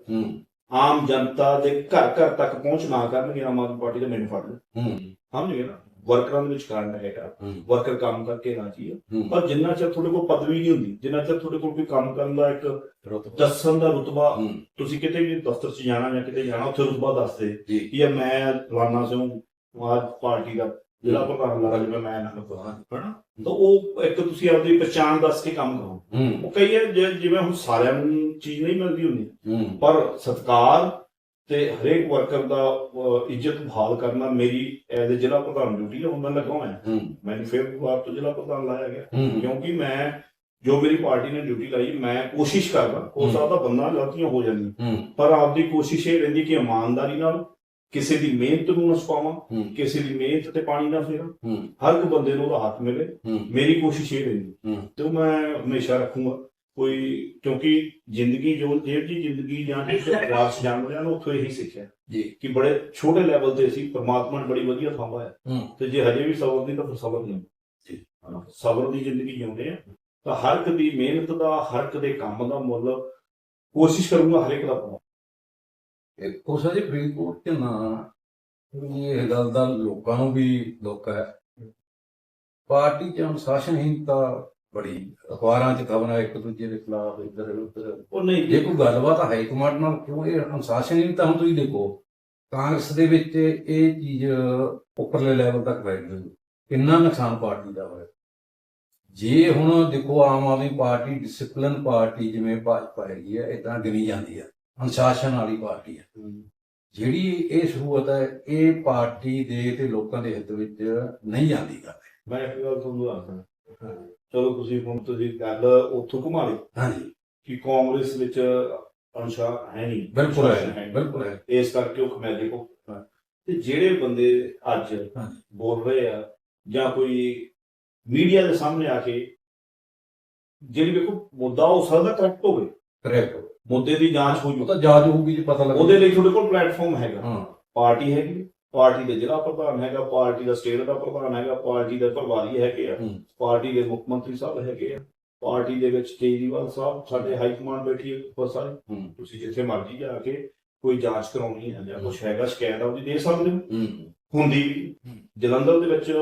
ਆਮ ਜਨਤਾ ਦੇ ਘਰ ਘਰ ਤੱਕ ਪਹੁੰਚ ਨਾ ਕਰਨਗੇ ਆਮ ਆਦਮੀ ਪਾਰਟੀ ਦਾ ਮੈਨੂੰ ਫੜ ਲਓ। ਹੂੰ। ਸਮਝ ਗਏ ਨਾ? ਵਰਕਰਾਂ ਦੇ ਵਿੱਚ ਕਰੰਟ ਹੈਗਾ। ਵਰਕਰ ਕੰਮ ਕਰਕੇ ਰਾਜੀ ਹੈ। ਪਰ ਜਿੰਨਾ ਚਿਰ ਤੁਹਾਡੇ ਕੋਲ ਪਦਵੀ ਨਹੀਂ ਹੁੰਦੀ ਜਿੰਨਾ ਚਿਰ ਤੁਹਾਡੇ ਕੋਲ ਕੋਈ ਕੰਮ ਕਰਨ ਦਾ ਇੱਕ। ਦੱਸਣ ਦਾ ਰੁਤਬਾ ਤੁਸੀਂ ਕਿਤੇ ਵੀ ਦਫ਼ਤਰ 'ਚ ਜਾਣਾ ਜਾਂ ਕਿਤੇ ਜਾਣਾ ਉੱਥੇ ਰੁਤਬਾ ਦੱਸਦੇ ਕਿ ਮੈਂ ਫਲਾਨਾ ਸਿੰਘ ਆਜ ਪਾਰਟੀ ਦਾ ਜ਼ਿਲ੍ਹਾ ਪ੍ਰਧਾਨ ਲਾ ਜਿਵੇਂ ਮੈਂ ਨਾ ਹਨਾ? ਤਾਂ ਉਹ ਇੱਕ ਤੁਸੀਂ ਆਪਦੀ ਪਛਾਣ ਦੱਸ ਕੇ ਕੰਮ ਕਰੋ। ਉਹ ਕਈ ਹੈ ਜਿਵੇਂ ਹੁਣ ਸਾਰਿਆਂ ਨੂੰ ਚੀਜ਼ ਨਹੀਂ ਮਿਲਦੀ ਹੁੰਦੀ। ਪਰ ਸਤਕਾਰ ਤੇ ਹਰੇਕ ਵਰਕਰ ਦਾ ਇੱਜ਼ਤ ਬਹਾਲ ਕਰਨਾ ਮੇਰੀ ਐਜ਼ ਜ਼ਿਲ੍ਹਾ ਪ੍ਰਧਾਨ ਡਿਊਟੀ ਹੈ ਹੁਣ ਮੈਂ ਲੱਗਾ ਹੋਇਆ ਮੈਨੂੰ ਫੇਬਰੁਆਰੀ ਤੋਂ ਜ਼ਿਲ੍ਹਾ ਪ੍ਰਧਾਨ ਲਾਇਆ ਗਿਆ। ਕਿਉਂਕਿ ਮੈਂ ਜੋ ਮੇਰੀ ਪਾਰਟੀ ਨੇ ਡਿਊਟੀ ਲਾਈ ਮੈਂ ਕੋਸ਼ਿਸ਼ ਕਰਦਾ ਹੋ। ਸਕਦਾ ਬੰਦਾ ਗਲਤੀਆਂ ਹੋ ਜਾਂਦੀਆਂ ਪਰ ਆਪਦੀ ਕੋਸ਼ਿਸ਼ ਇਹ ਰਹਿੰਦੀ ਕਿ ਇਮਾਨਦਾਰੀ ਨਾਲ ਕਿਸੇ ਦੀ ਮਿਹਨਤ ਨੂੰ ਨਾ ਹੂੰ। ਕਿਸੇ ਦੀ ਮਿਹਨਤ ਤੇ ਪਾਣੀ ਨਾ ਫੇਰਾਂ। ਹਰ ਇੱਕ ਬੰਦੇ ਨੂੰ ਉਹਦਾ ਹੱਕ ਮਿਲੇ। ਮੇਰੀ ਕੋਸ਼ਿਸ਼ ਇਹ ਰਹਿੰਦੀ ਹੂੰ। ਤੇ ਉਹ ਮੈਂ ਹਮੇਸ਼ਾ ਰੱਖੂੰਗਾ। ਕੋਈ ਕਿਉਂਕਿ ਜ਼ਿੰਦਗੀ ਜੋ ਜੇਬ ਦੀ ਜ਼ਿੰਦਗੀ ਜਾਂ ਜਿਸ ਰਾਸ ਜਾਣਦਿਆਂ ਨੂੰ ਉੱਥੋਂ ਇਹੀ ਸਿੱਖਿਆ। ਜੀ। ਕਿ ਬੜੇ ਛੋਟੇ ਲੈਵਲ ਤੇ ਸੀ ਪਰਮਾਤਮਾ ਨੇ ਬੜੀ ਵਧੀਆ ਹੂੰ। ਤੇ ਜੇ ਹਜੇ ਵੀ ਸਬਰ ਨਹੀਂ ਤਾਂ ਫਿਰ ਸਬਰ ਨਹੀਂ ਜੀ। ਸਬਰ ਦੀ ਜ਼ਿੰਦਗੀ ਜਿਉਂਦੇ ਆ। ਤਾਂ ਹਰ ਇੱਕ ਦੀ ਮਿਹਨਤ ਦਾ ਹਰ ਇੱਕ ਦੇ ਕੰਮ ਦਾ ਮੁੱਲ ਕੋਸ਼ਿਸ਼ ਕਰੂੰਗਾ ਹਰ ਇੱਕ ਦਾ ਪਾਵਾਂ ਉਸ ਦੇ ਫਰੀਦਕੋਟ ਚ ਨਾ ਇਹ ਗੱਲ ਦਾ ਲੋਕਾਂ ਨੂੰ ਵੀ ਦੁੱਖ ਹੈ। ਪਾਰਟੀ ਚ ਅਨੁਸ਼ਾਸਨਹੀਨਤਾ ਬੜੀ ਅਖਬਾਰਾਂ ਚ ਖਬਰਾਂ ਇੱਕ ਦੂਜੇ ਦੇ ਖਿਲਾਫ ਇੱਧਰ ਉੱਧਰ। ਉਹ ਨਹੀਂ ਜੇ। ਕੋਈ ਗੱਲਬਾਤ ਹਾਈ ਕਮਾਂਡ ਨਾਲ ਕਿਉਂ ਇਹ ਅਨੁਸ਼ਾਸਨਹੀਨਤਾ ਹੁਣ ਤੁਸੀਂ ਦੇਖੋ ਕਾਂਗਰਸ ਦੇ ਵਿੱਚ ਇਹ ਚੀਜ਼ ਉੱਪਰਲੇ ਲੈਵਲ ਤੱਕ ਬੈਠ ਗਈ। ਕਿੰਨਾ ਨੁਕਸਾਨ ਪਾਰਟੀ ਦਾ ਹੋਇਆ। ਜੇ ਹੁਣ ਦੇਖੋ Aam Aadmi party discipline party ਜਿਵੇਂ ਭਾਜਪਾ ਹੈਗੀ ਹੈ ਇਦਾਂ ਗਿਣੀ ਜਾਂਦੀ ਹੈ ਅਨੁਸ਼ਾਸਨ ਵਾਲੀ ਪਾਰਟੀ ਹੈ। ਜਿਹੜੀ ਇਹ ਸਰੂਤ ਹੈ ਇਹ ਪਾਰਟੀ ਦੇ ਤੇ ਲੋਕਾਂ ਦੇ ਹਿੱਤ ਵਿੱਚ ਨਹੀਂ ਜਾਂਦੀ ਗੱਲ। ਮੈਂ ਇੱਕ ਗੱਲ ਤੁਹਾਨੂੰ ਦੱਸਦਾ। ਚਲੋ ਤੁਸੀਂ ਹੁਣ ਤੁਸੀਂ ਗੱਲ ਉੱਥੋਂ ਘੁਮਾ ਲਈ ਹਾਂਜੀ। ਕਿ ਕਾਂਗਰਸ ਵਿੱਚ ਅਨੁਸ਼ਾ ਹੈ ਨਹੀਂ। ਬਿਲਕੁਲ ਹੈ। ਬਿਲਕੁਲ ਹੈ। ਇਸ ਕਰਕੇ ਉਹ ਖਮੈਲੇ ਕੋ। ਤੇ ਜਿਹੜੇ ਬੰਦੇ ਅੱਜ। ਬੋਲ ਰਹੇ ਆ ਜਾਂ ਕੋਈ ਮੀਡੀਆ ਦੇ ਸਾਹਮਣੇ ਆ ਕੇ ਜਿਹੜੀ ਵੇਖੋ ਮੁੱਦਾ ਹੋ ਸਕਦਾ ਕਰੈਕਟ ਹੋਵੇ ਕਰੈਕਟ ਮੁੱਦੇ ਦੀ ਜਾਂਚ ਹੋ ਉਹ ਜੂ ਤਾਂ ਜਾਜ ਹੋਊਗੀ ਜੇ ਪਤਾ ਲੱਗੇ। ਉਹਦੇ ਲਈ ਤੁਹਾਡੇ ਕੋਲ ਪਲੇਟਫਾਰਮ ਹੈਗਾ। ਹਾਂ। ਪਾਰਟੀ ਹੈਗੀ। ਪਾਰਟੀ ਦੇ ਜ਼ਿਲ੍ਹਾ ਪ੍ਰਧਾਨ ਹੈਗਾ ਪਾਰਟੀ ਦਾ ਸਟੇਟ ਦਾ ਪ੍ਰਧਾਨ ਹੈਗਾ ਪਾਰਟੀ ਦੇ ਪ੍ਰਭਾਰੀ ਹੈਗੇ ਆ। ਹੂੰ। ਪਾਰਟੀ ਦੇ ਮੁੱਖ ਮੰਤਰੀ ਸਾਹਿਬ ਹੈਗੇ ਆ। ਪਾਰਟੀ ਦੇ ਵਿੱਚ ਕੇਜਰੀਵਾਲ ਸਾਹਿਬ ਸਾਡੇ ਹਾਈ ਕਮਾਂਡ ਬੈਠੀ ਹੈ ਬਹੁਤ ਸਾਰੇ। ਹੂੰ। ਤੁਸੀਂ ਜਿੱਥੇ ਮਰਜ਼ੀ ਜਾ ਕੇ ਕੋਈ ਜਾਂਚ ਕਰਾਉਣੀ ਹੈ ਜਾਂ ਕੁਝ ਹੈਗਾ ਸ਼ਿਕਾਇਤ ਆ ਉਹਦੀ ਦੇ ਸਕਦੇ ਹੋ। ਹੂੰ। ਹੁੰਦੀ ਵੀ। ਹੂੰ। ਜਲੰਧਰ ਦੇ ਵਿੱਚ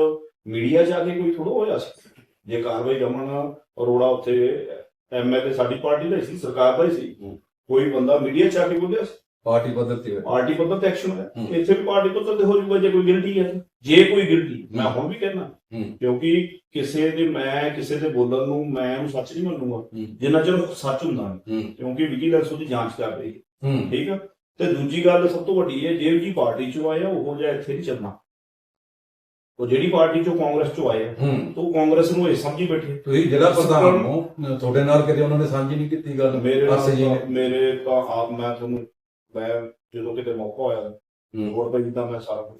ਮੀਡੀਆ ਜਾ ਕੇ ਕੋਈ ਥੋੜਾ ਹੋਇਆ ਸੀ। ਜੇ ਕਾਰਵਾਈ ਰਮਨ ਅਰੋੜਾ ਉੱਥੇ ਐਮਐਲਏ ਸਾਡੀ ਪਾਰਟੀ ਦਾ ਹੀ ਸੀ ਸਰਕਾਰ ਦਾ ਹੀ ਸੀ। ਹੂੰ। ਕੋਈ ਬੰਦਾ ਮੀਡੀਆ ਚ ਆ ਕੇ ਬੋਲਿਆ ਸੀ। ਪਾਰਟੀ ਪੱਧਰ ਤੇ ਹੋਇਆ। ਪਾਰਟੀ ਪੱਧਰ ਤੇ ਐਕਸ਼ਨ ਹੈ। ਹੂੰ। ਇੱਥੇ ਵੀ ਪਾਰਟੀ ਪੱਧਰ ਤੇ ਹੋ ਜੂਗਾ ਜੇ ਕੋਈ ਗਿਲਟੀ ਹੈ। ਜੇ ਕੋਈ ਗਿਲਟੀ ਮੈਂ ਹੁਣ ਵੀ ਕਹਿਣਾ ਹੂੰ। ਕਿਉਂਕਿ ਕਿਸੇ ਦੇ ਮੈਂ ਕਿਸੇ ਦੇ ਬੋਲਣ ਨੂੰ ਮੈਂ ਉਹਨੂੰ ਸੱਚ ਨਹੀਂ ਮੰਨੂਗਾ। ਹੂੰ। ਜਿੰਨਾ ਚਿਰ ਉਹ ਸੱਚ ਹੁੰਦਾ ਨਹੀਂ। ਹੂੰ। ਕਿਉਂਕਿ ਵਿਜੀਲੈਂਸ ਉਹਦੀ ਜਾਂਚ ਕਰ ਰਹੀ ਹੈ। ਹੂੰ। ਠੀਕ ਆ? ਤੇ ਦੂਜੀ ਗੱਲ ਸਭ ਤੋਂ ਵੱਡੀ ਹੈ ਜੇ ਜੀ ਪਾਰਟੀ ਚੋਂ ਆਇਆ ਉਹ ਜਿਹਾ ਇੱਥੇ ਨਹੀਂ ਚੱਲਣਾ। ਉਹ ਜਿਹੜੀ ਪਾਰਟੀ ਚੋਂ ਕਾਂਗਰਸ ਚੋਂ ਆਇਆ ਹੂੰ। ਤਾਂ ਉਹ ਕਾਂਗਰਸ ਨੂੰ ਇਹ ਸਮਝੀ ਬੈਠੇ। ਤੁਸੀਂ ਜ਼ਿਲ੍ਹਾ ਪ੍ਰਧਾਨ ਨੂੰ ਤੁਹਾਡੇ ਨਾਲ ਕਦੇ ਉਹਨਾਂ ਨੇ ਸਾਂਝੀ ਨਹੀਂ ਕੀਤੀ ਗੱਲ? ਮੇਰੇ ਜੀ ਨੇ। ਮੇਰੇ ਤਾਂ ਆਪ ਮੈਂ ਤੁਹਾਨੂੰ ਮੈਂ ਜਦੋਂ ਕਿਤੇ ਮੌਕਾ ਹੋਇਆ ਹੂੰ। ਹੋਰ ਭਾਈ ਤਾਂ ਮੈਂ ਸਾਰਾ ਕੁਝ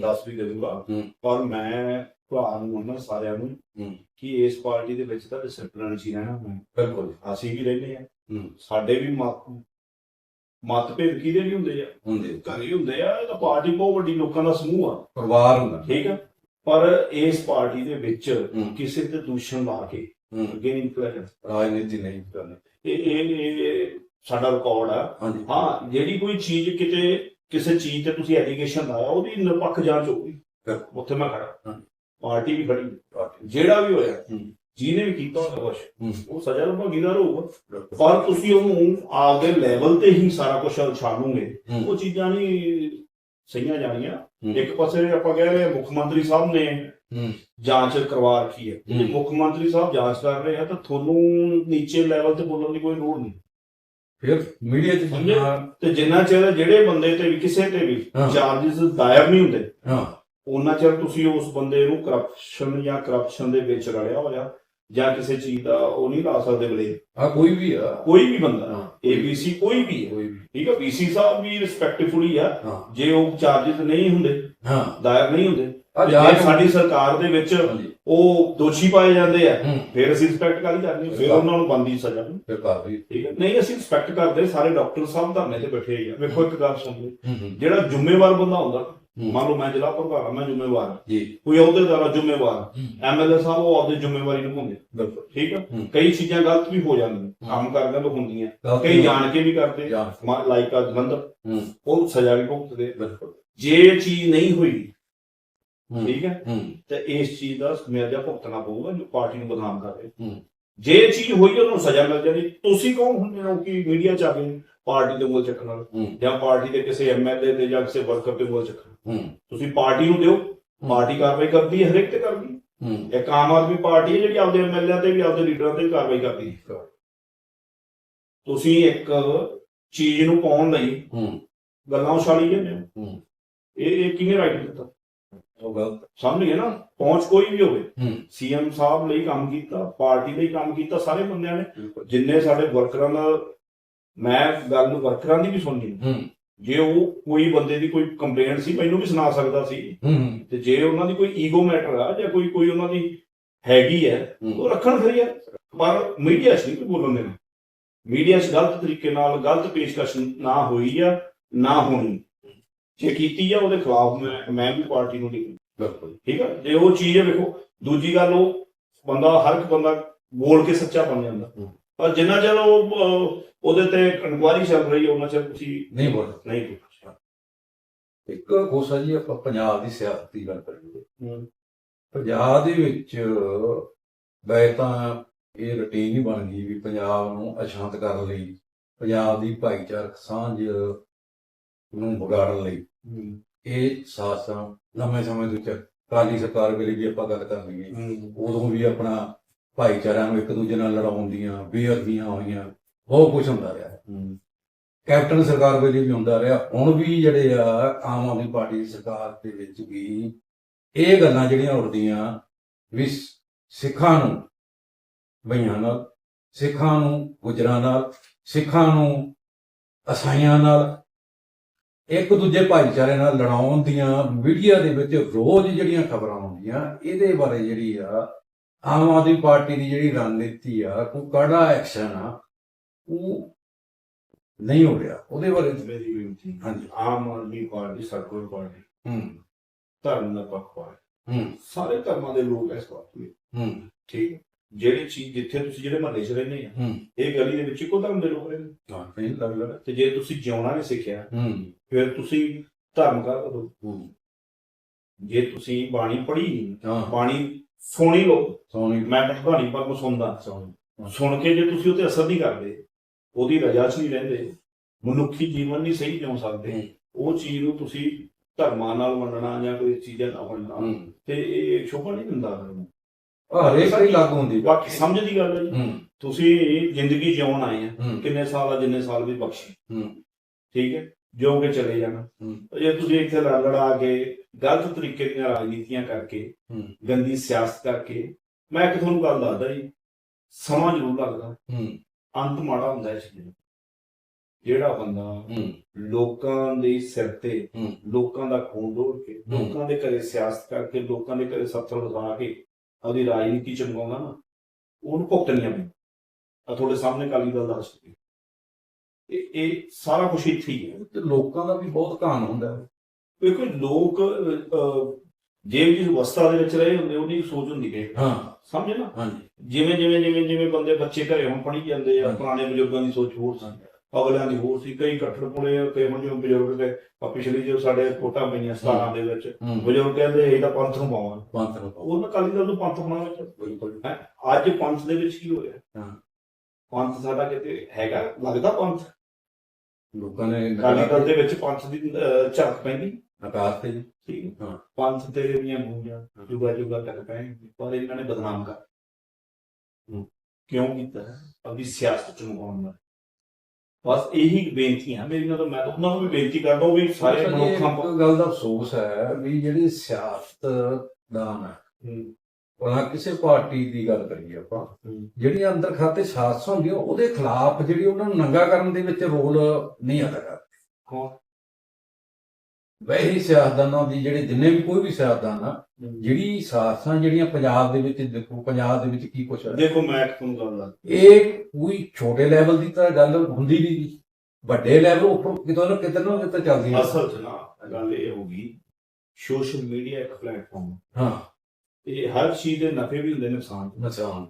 ਦੱਸ ਵੀ ਦੇ ਦੂੰਗਾ ਹੂੰ। ਪਰ ਮੈਂ ਭਰਾ ਨੂੰ ਉਹਨਾਂ ਸਾਰਿਆਂ ਨੂੰ ਹੂੰ। ਕਿ ਇਸ ਪਾਰਟੀ ਦੇ ਵਿੱਚ ਤਾਂ ਡਿਸਪਲਿਨ ਚ ਹੀ ਰਹਿਣਾ ਮੈਂ। ਬਿਲਕੁਲ। ਅਸੀਂ ਵੀ ਰਹਿੰਦੇ ਆ ਹੂੰ। ਸਾਡੇ ਵੀ ਮਤਭੇਦ ਕਿਹਦੇ ਵੀ ਹੁੰਦੇ ਆ? ਹੁੰਦੇ ਘਰ ਹੀ ਹੁੰਦੇ ਆ ਇਹ ਤਾਂ ਪਾਰਟੀ ਬਹੁਤ ਵੱਡੀ ਲੋਕਾਂ ਦਾ ਸਮੂਹ ਆ। ਪਰਿਵਾਰ ਹੁੰਦਾ। ਠੀਕ ਆ? ਪਰ ਇਸ ਪਾਰਟੀ ਦੇ ਵਿੱਚ ਕਿਸੇ ਤੇ ਦੂਸ਼ਣ ਲਾ ਕੇ ਨਿਕਲਿਆ ਜਾਂਦਾ। ਰਾਜਨੀਤੀ ਨਹੀਂ ਕਰਨੀ। ਇਹ ਇਹ ਸਾਡਾ ਰਿਕਾਰਡ ਆ। ਹਾਂ ਜਿਹੜੀ ਕੋਈ ਚੀਜ਼ ਕਿਤੇ ਕਿਸੇ ਚੀਜ਼ ਤੇ ਤੁਸੀਂ ਐਲੀਗੇਸ਼ਨ ਲਾਇਆ ਉਹਦੀ ਨਿਰਪੱਖ ਜਾਂਚ ਹੋਊਗੀ। ਉੱਥੇ ਮੈਂ ਖੜਾ ਹਾਂ। ਪਾਰਟੀ ਵੀ ਖੜੀ। ਜਿਹੜਾ ਵੀ ਹੋਇਆ। ਜਿਹਨੇ ਵੀ ਕੀਤਾ ਹੋਇਆ ਕੁਛ। ਉਹ ਸਜ਼ਾ ਦਾ ਭਾਗੀਦਾਰ ਹੋਊਗਾ। ਪਰ ਤੁਸੀਂ ਉਹਨੂੰ ਆਪਦੇ ਲੈਵਲ ਤੇ ਹੀ ਸਾਰਾ ਕੁਝ ਛਾਣੋਗੇ ਹੂੰ। ਉਹ ਚੀਜ਼ਾਂ ਨਹੀਂ ਸਹੀਆਂ ਜਾਣੀਆਂ। ਇੱਕ ਪਾਸੇ ਆਪਾਂ ਕਹਿ ਰਹੇ ਮੁੱਖ ਮੰਤਰੀ ਸਾਹਿਬ ਨੇ ਜਾਂਚ ਕਰਵਾ ਰੱਖੀ ਹੈ। ਜੇ। ਮੁੱਖ ਮੰਤਰੀ ਸਾਹਿਬ ਜਾਂਚ ਕਰ ਰਹੇ ਆ ਤਾਂ ਤੁਹਾਨੂੰ ਨੀਚੇ ਲੈਵਲ ਤੇ ਬੋਲਣ ਦੀ ਕੋਈ ਲੋੜ ਨਹੀਂ। ਫਿਰ ਮੀਡੀਆ ਸਮਝੇ? ਜਿੰਨਾ ਤੇ ਜਿੰਨਾ ਚਿਰ ਜਿਹੜੇ ਬੰਦੇ ਤੇ ਵੀ ਕਿਸੇ ਤੇ ਵੀ। ਚਾਰजेस ਦਾਇਰ ਨਹੀਂ ਹੁੰਦੇ ਹਾਂ। ਉਹਨਾਂ ਚਿਰ ਤੁਸੀਂ ਉਸ ਬੰਦੇ ਨੂੰ ਕਰਪਸ਼ਨ ਜਾਂ ਕਰਪਸ਼ਨ ਦੇ ਵਿੱਚ ਰਲਿਆ ਹੋਇਆ ਜਾਂ ਕਿਸੇ ਚੀਜ਼ ਦਾ ਉਹ ਨਹੀਂ ਲਾ ਸਕਦੇ ਬਲੇ। ਆ ਕੋਈ ਵੀ ਆ। ਕੋਈ ਵੀ ਬੰਦਾ। ਹਾਂ ਏਬੀਸੀ ਕੋਈ ਵੀ ਹੈ ਕੋਈ ਵੀ। ਠੀਕ ਹੈ ਬੀਸੀ ਸਾਹਿਬ ਵੀ ਰਿਸਪੈਕਟਫੁਲੀ ਆ। ਹਾਂ। ਜੇ ਉਹ ਚਾਰजेस ਨਹੀਂ ਹੁੰਦੇ ਹਾਂ। ਦਾਇਰ ਨਹੀਂ ਹੁੰਦੇ ਆ ਜੇ ਜਾ ਸਾਡੀ ਸਰਕਾਰ ਦੇ ਵਿੱਚ ਹਾਂਜੀ। ਉਹ ਦੋਸ਼ੀ ਪਾਏ ਜਾਂਦੇ ਆ ਹੂੰ। ਫਿਰ ਅਸੀਂ ਰਿਸਪੈਕਟ ਕਰੀ ਜਾਂਦੇ ਹਾਂ, ਫਿਰ ਉਹਨਾਂ ਨੂੰ ਬੰਦੀ ਸਜ਼ਾ। ਫਿਰ ਕਰ ਵੀ। ਠੀਕ ਹੈ ਨਹੀਂ ਅਸੀਂ ਰਿਸਪੈਕਟ ਕਰਦੇ ਸਾਰੇ ਡਾਕਟਰ ਸਾਹਿਬ ਧਰਨੇ ਤੇ ਬੈਠੇ ਆ। ਵੇਖੋ ਇੱਕ ਗੱਲ ਸੁਣ ਲਓ। ਹੂੰ ਹੂੰ। ਜਿਹੜਾ ਜ਼ਿੰਮੇਵਾਰ ਬੰਦਾ ਹੁੰਦਾ। ਮੰਨ ਲਓ ਮੈਂ ਜ਼ਿਲ੍ਹਾ ਪ੍ਰਧਾਨ ਮੈਂ ਜ਼ਿੰਮੇਵਾਰ ਹਾਂ। ਜੀ। ਕੋਈ ਅਹੁਦੇਦਾਰ ਆ ਜ਼ਿੰਮੇਵਾਰ ਐਮਐਲਏ ਸਾਹਿਬ ਉਹ ਆਪਦੀ ਜ਼ਿੰਮੇਵਾਰੀ ਨਿਭਾਉਂਦੇ ਬਿਲਕੁਲ। ਠੀਕ ਹੈ ਹੂੰ। ਕਈ ਚੀਜ਼ਾਂ ਗਲਤ ਵੀ ਹੋ ਜਾਂਦੀਆਂ। ਕੰਮ ਕਰਦਿਆਂ ਤੋਂ ਹੁੰਦੀਆਂ। ਕਈ ਜਾਣ ਕੇ ਵੀ ਕਰਦੇ ਜਾਣ ਲਾਈਕ ਆ ਜਲੰਧਰ ਹੂੰ। ਉਹ ਸਜ਼ਾ ਵੀ ਭੁਗਤਦੇ ਬਿਲਕੁਲ। ਜੇ ਇਹ ਚੀਜ਼ ਨਹੀਂ ਹੋਈ ਹੂੰ। ਠੀਕ ਹੈ ਹੂੰ। ਤੇ ਇਸ ਚੀਜ਼ ਦਾ ਮਿਆਜਾ ਭੁਗਤਣਾ ਪਊਗਾ ਜੋ ਪਾਰਟੀ ਨੂੰ ਬਦਨਾਮ ਕਰ ਰਹੇ। ਹੂੰ। ਜੇ ਇਹ ਚੀਜ਼ ਹੋਈ ਉਹਨੂੰ ਸਜ਼ਾ ਮਿਲ ਜਾਣੀ ਤੁਸੀਂ ਕੌਣ ਹੁੰਦੇ ਹੋ ਕਿ ਮੀਡੀਆ ਚ ਆ ਕੇ ਪਾਰਟੀ ਦੇ ਉਂਗਲ ਚੱਕਣ ਹੂੰ। ਜਾਂ ਪਾਰਟੀ ਦੇ ਕਿਸੇ ਐਮਐਲਏ ਤੇ ਜਾਂ ਕਿਸੇ ਵਰਕਰ ਤੇ ਉਂਗਲ ਚੱਕਣ। ਤੁਸੀਂ ਪਾਰਟੀ ਨੂੰ ਦਿਓ। ਪਾਰਟੀ ਕਾਰਵਾਈ ਕਰਦੀ ਹੈ ਹਰੇਕ ਤੇ ਕਰਦੀ। ਹੈ। ਇੱਕ ਆਮ ਆਦਮੀ ਪਾਰਟੀ ਹੈ ਜਿਹੜੀ ਆਪਦੇ ਐਮਐਲਏ ਤੇ ਵੀ ਆਪਦੇ ਲੀਡਰਾਂ ਤੇ ਵੀ ਕਾਰਵਾਈ ਕਰਦੀ ਹੈ। ਤੁਸੀਂ ਇੱਕ ਚੀਜ਼ ਨੂੰ ਪਾਉਣ ਲਈ ਗੱਲਾਂ ਉਛਾਲੀ ਜਾਂਦੇ ਹੋ। ਇਹ ਇਹ ਕਿਹਨੇ ਰਾਈਟ ਦਿੱਤਾ ਉਹ ਗਲਤ। ਸਮਝ ਗਏ ਨਾ? ਪਹੁੰਚ ਕੋਈ ਵੀ ਹੋਵੇ। ਸੀਐਮ ਸਾਹਿਬ ਲਈ ਕੰਮ ਕੀਤਾ ਪਾਰਟੀ ਲਈ ਕੰਮ ਕੀਤਾ ਸਾਰੇ ਬੰਦਿਆਂ ਨੇ। ਜਿੰਨੇ ਸਾਡੇ ਵਰਕਰਾਂ ਦਾ ਮੈਂ ਗੱਲ ਨੂੰ ਵਰਕਰਾਂ ਦੀ ਵੀ ਸੁਣਨੀ। ਹੂੰ। ਜੇ ਉਹ ਕੋਈ ਬੰਦੇ ਦੀ ਕੋਈ ਕੰਪਲੇਂਟ ਸੀ ਮੈਨੂੰ ਵੀ ਸੁਣਾ ਸਕਦਾ ਸੀ। ਹੂੰ ਤੇ ਜੇ ਉਹਨਾਂ ਦੀ ਕੋਈ ਈਗੋ ਮੈਟਰ ਆ ਜਾਂ ਕੋਈ ਕੋਈ ਉਹਨਾਂ ਦੀ ਹੈਗੀ ਹੈ ਉਹ ਰੱਖਣ ਫਿਰ ਯਾਰ। ਪਰ ਮੀਡੀਆ 'ਚ ਨਹੀਂ ਬੋਲਣ ਦੇਣਾ। ਮੀਡੀਆ 'ਚ ਗਲਤ ਤਰੀਕੇ ਨਾਲ ਗਲਤ ਪੇਸ਼ਕਸ਼ ਨਾ ਹੋਈ ਆ ਨਾ ਹੋਣੀ। ਜੇ ਕੀਤੀ ਆ ਉਹਦੇ ਖਿਲਾਫ ਮੈਂ ਮੈਂ ਵੀ ਪਾਰਟੀ ਨੂੰ ਲਿਖੂ ਬਿਲਕੁਲ। ਠੀਕ ਆ? ਜੇ ਉਹ ਚੀਜ਼ ਹੈ ਵੇਖੋ ਦੂਜੀ ਗੱਲ ਉਹ ਬੰਦਾ ਹਰ ਇੱਕ ਬੰਦਾ ਬੋਲ ਕੇ ਸੱਚਾ ਬਣ ਜਾਂਦਾ। ਪਰ ਜਿੰਨਾ ਚਿਰ ਉਹ ਉਹਦੇ ਤੇ ਇਨਕੁਆਇਰੀ ਚੱਲ ਰਹੀ ਹੈ ਉਹਨਾਂ ਚਿਰ ਤੁਸੀਂ ਨਹੀਂ ਬੋਲ ਨਹੀਂ ਬੋਲ ਇੱਕ ਕੋਸਾ ਜੀ ਆਪਾਂ ਪੰਜਾਬ ਦੀ ਸਿਆਸਤ ਦੀ ਗੱਲ ਕਰੀਏ। ਪੰਜਾਬ ਦੇ ਵਿੱਚ ਵੈਸੇ ਤਾਂ ਇਹ ਰੁਟੀਨ ਹੀ ਬਣ ਗਈ ਵੀ ਪੰਜਾਬ ਨੂੰ ਅਸ਼ਾਂਤ ਕਰਨ ਲਈ ਪੰਜਾਬ ਦੀ ਭਾਈਚਾਰਕ ਸਾਂਝ ਨੂੰ ਵਿਗਾੜਨ ਲਈ। ਇਹ ਸਾਸਾਂ ਲੰਮੇ ਸਮੇਂ ਤੋਂ ਚੱਲ ਕਾਲੀ ਸਰਕਾਰ ਵੇਲੇ ਵੀ ਆਪਾਂ ਗੱਲ ਕਰ ਲਈਏ। ਉਦੋਂ ਵੀ ਆਪਣਾ ਭਾਈਚਾਰਿਆਂ ਨੂੰ ਇੱਕ ਦੂਜੇ ਨਾਲ ਲੜਾਉਣ ਦੀਆਂ ਬੇਅਦਬੀਆਂ ਹੋਈਆਂ ਬਹੁਤ ਕੁਝ ਹੁੰਦਾ ਰਿਹਾ। ਕੈਪਟਨ ਸਰਕਾਰ ਵੇਲੇ ਵੀ ਹੁੰਦਾ ਰਿਹਾ। ਹੁਣ ਵੀ ਜਿਹੜੇ ਆ ਆਮ ਆਦਮੀ ਪਾਰਟੀ ਦੀ ਸਰਕਾਰ ਦੇ ਵਿੱਚ ਵੀ ਇਹ ਗੱਲਾਂ ਜਿਹੜੀਆਂ ਉੱਠਦੀਆਂ ਵੀ ਸਿੱਖਾਂ ਨੂੰ ਬਈਆਂ ਨਾਲ ਸਿੱਖਾਂ ਨੂੰ ਗੁਜਰਾਂ ਨਾਲ ਸਿੱਖਾਂ ਨੂੰ ਅਸਾਈਆਂ ਨਾਲ ਇੱਕ ਦੂਜੇ ਭਾਈਚਾਰੇ ਨਾਲ ਲੜਾਉਣ ਦੀਆਂ ਮੀਡੀਆ ਦੇ ਵਿੱਚ ਰੋਜ਼ ਜਿਹੜੀਆਂ ਖਬਰਾਂ ਆਉਂਦੀਆਂ ਇਹਦੇ ਬਾਰੇ ਜਿਹੜੀ ਆ ਆਮ ਆਦਮੀ ਪਾਰਟੀ ਦੀ ਜਿਹੜੀ ਰਣਨੀਤੀ ਆ ਕੋਈ ਕੜਾ ਐਕਸ਼ਨ ਆ ਉਹ ਨਹੀਂ ਹੋ ਰਿਹਾ। ਉਹਦੇ ਬਾਰੇ ਮੇਰੀ ਬੇਨਤੀ ਹਾਂਜੀ। ਆਮ ਆਦਮੀ ਪਾਰਟੀ ਸਰਕਾਰ ਪਾਰਟੀ ਹੂੰ। ਧਰਮ ਦਾ ਪੱਖ ਪਾਰਟੀ ਹੂੰ। ਸਾਰੇ ਧਰਮਾਂ ਦੇ ਲੋਕ ਇਸ ਪਾਰਟੀ ਵਿੱਚ ਹੂੰ। ਠੀਕ ਜਿਹੜੀ ਚੀਜ਼ ਜਿੱਥੇ ਤੁਸੀਂ ਜਿਹੜੇ ਮਹੱਲੇ 'ਚ ਰਹਿੰਦੇ ਆ ਹੂੰ। ਇਹ ਗਲੀ ਦੇ ਵਿੱਚ ਇੱਕੋ ਧਰਮ ਦੇ ਲੋਕ ਰਹਿੰਦੇ। ਹਾਂ ਨਹੀਂ ਲੱਗ ਲੱਗ ਤੇ ਜੇ ਤੁਸੀਂ ਜਿਉਣਾ ਨਹੀਂ ਸਿੱਖਿਆ ਹੂੰ। ਫਿਰ ਤੁਸੀਂ ਧਰਮ ਕਰ ਦੋ ਹੂੰ। ਜੇ ਤੁਸੀਂ ਬਾਣੀ ਪੜ੍ਹੀ ਬਾਣੀ ਸੁਣੀ ਲਓ। ਸੋਨੀ ਮੈਂ ਤਾਂ ਬਾਣੀ ਪਰ ਨੂੰ ਸੁਣਦਾ। ਸੋਨੀ ਸੁਣ ਕੇ ਜੇ ਤੁਸੀਂ ਉਹਤੇ ਅਸਰ ਨਹੀਂ ਕਰਦੇ ਉਹਦੀ ਰਜਾ 'ਚ ਨਹੀਂ ਰਹਿੰਦੇ ਮਨੁੱਖੀ ਜੀਵਨ ਨਹੀਂ ਸਹੀ ਜਿਉ ਸਕਦੇ। ਉਹ ਚੀਜ਼ ਨੂੰ ਤੁਸੀਂ ਧਰਮਾਂ ਨਾਲ ਵੰਡਣਾ ਜਾਂ ਕੋਈ ਚੀਜ਼ਾਂ ਨਾਲ ਵੰਡਣਾ ਹੂੰ। ਤੇ ਇਹ ਸ਼ੋਭਾ ਨਹੀਂ ਦਿੰਦਾ ਆ ਹਰੇਕ ਤੇ ਲਾਗੂ ਹੁੰਦੀ। ਬਾਕੀ ਸਮਝ ਦੀ ਗੱਲ ਹੈ ਜੀ। ਹੂੰ। ਤੁਸੀਂ ਜ਼ਿੰਦਗੀ ਜਿਉਣ ਆਏ ਆ ਹੂੰ। ਕਿੰਨੇ ਸਾਲ ਆ ਜਿੰਨੇ ਸਾਲ ਵੀ ਬਖਸ਼ੇ। ਹੂੰ। ਠੀਕ ਹੈ? ਜਿਉਂ ਕੇ ਚਲੇ ਜਾਣਾ। ਜੇ ਤੁਸੀਂ ਇੱਥੇ ਲੜ ਲੜਾ ਕੇ ਗਲਤ ਤਰੀਕੇ ਦੀਆਂ ਰਾਜਨੀਤੀਆਂ ਕਰਕੇ ਗੰਦੀ ਸਿਆਸਤ ਕਰਕੇ ਮੈਂ ਇੱਕ ਤੁਹਾਨੂੰ ਗੱਲ ਦੱਸਦਾ ਜੀ ਸਮਾਂ ਜ਼ਰੂਰ ਲੱਗਦਾ। ਅੰਤ ਮਾੜਾ ਹੁੰਦਾ ਇਸ ਚੀਜ਼ ਜਿਹੜਾ ਬੰਦਾ ਲੋਕਾਂ ਦੇ ਸਿਰ ਤੇ ਲੋਕਾਂ ਦਾ ਖੂਨ ਡੋਲ ਕੇ ਲੋਕਾਂ ਦੇ ਘਰੇ ਸਿਆਸਤ ਕਰਕੇ ਲੋਕਾਂ ਦੇ ਘਰੇ ਸੱਤਰ ਵਸਾ ਕੇ ਉਹਦੀ ਰਾਜਨੀਤੀ ਚਮਕਾਉਂਦਾ ਨਾ ਉਹਨੂੰ ਭੁਗਤਣੀਆਂ ਪੈਂਦੀਆਂ ਆ ਤੁਹਾਡੇ ਸਾਹਮਣੇ ਕਾਲੀ ਦਲ ਦੱਸ ਚੁੱਕੀ ਇਹ ਇਹ ਸਾਰਾ ਕੁਝ ਇੱਥੇ ਹੀ ਹੈ। ਤੇ ਲੋਕਾਂ ਦਾ ਵੀ ਬਹੁਤ ਕਾਨ ਹੁੰਦਾ ਹੈ। ਵੇਖੋ ਲੋਕ ਜੇਬ ਦੀ ਅਵਸਥਾ ਦੇ ਵਿੱਚ ਰਹੇ ਹੁੰਦੇ ਉਹਦੀ ਸੋਚ ਹੁੰਦੀ ਹੈ। ਹਾਂ। ਸਮਝੇ ਨਾ? ਹਾਂਜੀ। ਜਿਵੇਂ ਜਿਵੇਂ ਜਿਵੇਂ ਜਿਵੇਂ ਬੰਦੇ ਬੱਚੇ ਘਰੇ ਹੁਣ ਪੜ੍ਹੀ ਜਾਂਦੇ ਆ। ਪੁਰਾਣੇ ਬਜ਼ੁਰਗਾਂ ਦੀ ਸੋਚ ਹੋਰ ਸੀ। ਅਗਲਿਆਂ ਦੀ ਹੋਰ ਸੀ। ਕਈ ਕੱਟੜ ਪੁਣੇ ਤੇ ਹੁਣ ਜਿਵੇਂ ਬਜ਼ੁਰਗ ਤੇ ਆ ਪਿਛਲੀ ਜੋ ਸਾਡੇ ਕੋਟਾਂ ਪਈਆਂ 17 ਦੇ ਵਿੱਚ ਬਜ਼ੁਰਗ ਕਹਿੰਦੇ ਇਹ ਤਾਂ ਪੰਥ ਨੂੰ ਪਾਵਾਂ ਪੰਥ ਨੂੰ ਪਾਓ। ਉਹਨਾਂ ਕਾਲੀ ਦਲ ਨੂੰ ਪੰਥ ਬਣਾਉਣਾ ਵਿੱਚ। ਬਿਲਕੁਲ ਅੱਜ ਪੰਥ ਦੇ ਵਿੱਚ ਕੀ ਹੋਇਆ? ਹਾਂ। ਪੰਥ ਸਾਡਾ ਕਿਤੇ ਹੈਗਾ? ਲੱਗਦਾ ਪੰਥ? ਲੋਕਾਂ ਨੇ ਕਾਲੀ ਦਲ ਦੇ ਵਿੱਚ ਪੰਥ ਦੀ ਅਹ, ਝਲਕ ਪੈਂਦੀ। ਨਕਾਰ ਤੇ ਜੀ। ਠੀਕ ਹੈ। ਪੰਥ ਤੇ ਦੀਆਂ ਗੂੰਜਾਂ ਜੁਗਾ ਜੁਗਾ ਤੱਕ ਪੈਣਗੇ ਪਰ ਇਹਨਾਂ ਨੇ ਬਦਨਾਮ ਕਰ ਹੂੰ। ਕਿਉਂ ਕੀਤਾ? ਆਪਣੀ ਸਿਆਸਤ ਚ ਮੁਕਾਉਣ ਦਾ ਬਸ ਇਹੀ ਬੇਨਤੀਆਂ ਮੇਰੀਆਂ ਤਾਂ ਮੈਂ ਤਾਂ ਉਹਨਾਂ ਨੂੰ ਵੀ ਬੇਨਤੀ ਕਰਦਾ ਉਹ ਵੀ ਸਾਰੇ ਮਨੁੱਖਾਂ ਇੱਕ ਗੱਲ ਦਾ ਅਫਸੋਸ ਹੈ ਵੀ ਜਿਹੜੀ ਸਿਆਸਤ ਦਾਨ ਹੈ ਹੂੰ, ਉਹਨਾਂ ਕਿਸੇ ਪਾਰਟੀ ਦੀ ਗੱਲ ਕਰੀਏ ਆਪਾਂ। ਜਿਹੜੀਆਂ ਅੰਦਰ ਖਾਤੇ ਸਾਜ਼ਸਾਂ ਹੁੰਦੀਆਂ ਉਹਦੇ ਖਿਲਾਫ ਜਿਹੜੀ ਉਹਨਾਂ ਨੂੰ ਨੰਗਾ ਕਰਨ ਦੇ ਵਿੱਚ ਰੋਲ ਨਹੀਂ ਅਦਾ ਕਰਦੇ। ਕੌਣ? ਵੈਸੇ ਸਿਆਸਤਦਾਨਾਂ ਦੀ ਜਿਹੜੇ ਜਿੰਨੇ ਵੀ ਕੋਈ ਵੀ ਸਿਆਸਤਦਾਨ ਆ ਜਿਹੜੀ ਸਾਜ਼ਸਾਂ ਜਿਹੜੀਆਂ ਪੰਜਾਬ ਦੇ ਵਿੱਚ ਦੇਖੋ ਪੰਜਾਬ ਦੇ ਵਿੱਚ ਕੀ ਕੁਛ ਹੈ। ਦੇਖੋ ਮੈਂ ਇੱਕ ਤੁਹਾਨੂੰ ਗੱਲ ਦੱਸ ਇਹ ਕੋਈ ਛੋਟੇ ਲੈਵਲ ਦੀ ਤਾਂ ਗੱਲ ਹੁੰਦੀ ਨਹੀਂ ਗੀ। ਵੱਡੇ ਲੈਵਲ ਉੱਪਰ ਕਿਤੇ ਨਾ ਕਿਤੇ ਨਾ ਕਿਤੇ ਚੱਲਦੀ ਹੈ ਅਸਲ ਚ ਨਾ ਗੱਲ ਇਹ ਹੋਗੀ ਸੋਸ਼ਲ ਮੀਡੀਆ ਇੱਕ ਪਲੇਟਫਾਰਮ ਹਾਂ। ਇਹ ਹਰ ਚੀਜ਼ ਦੇ ਨਫੇ ਵੀ ਹੁੰਦੇ ਨੇ ਨੁਕਸਾਨ ਵੀ। ਨੁਕਸਾਨ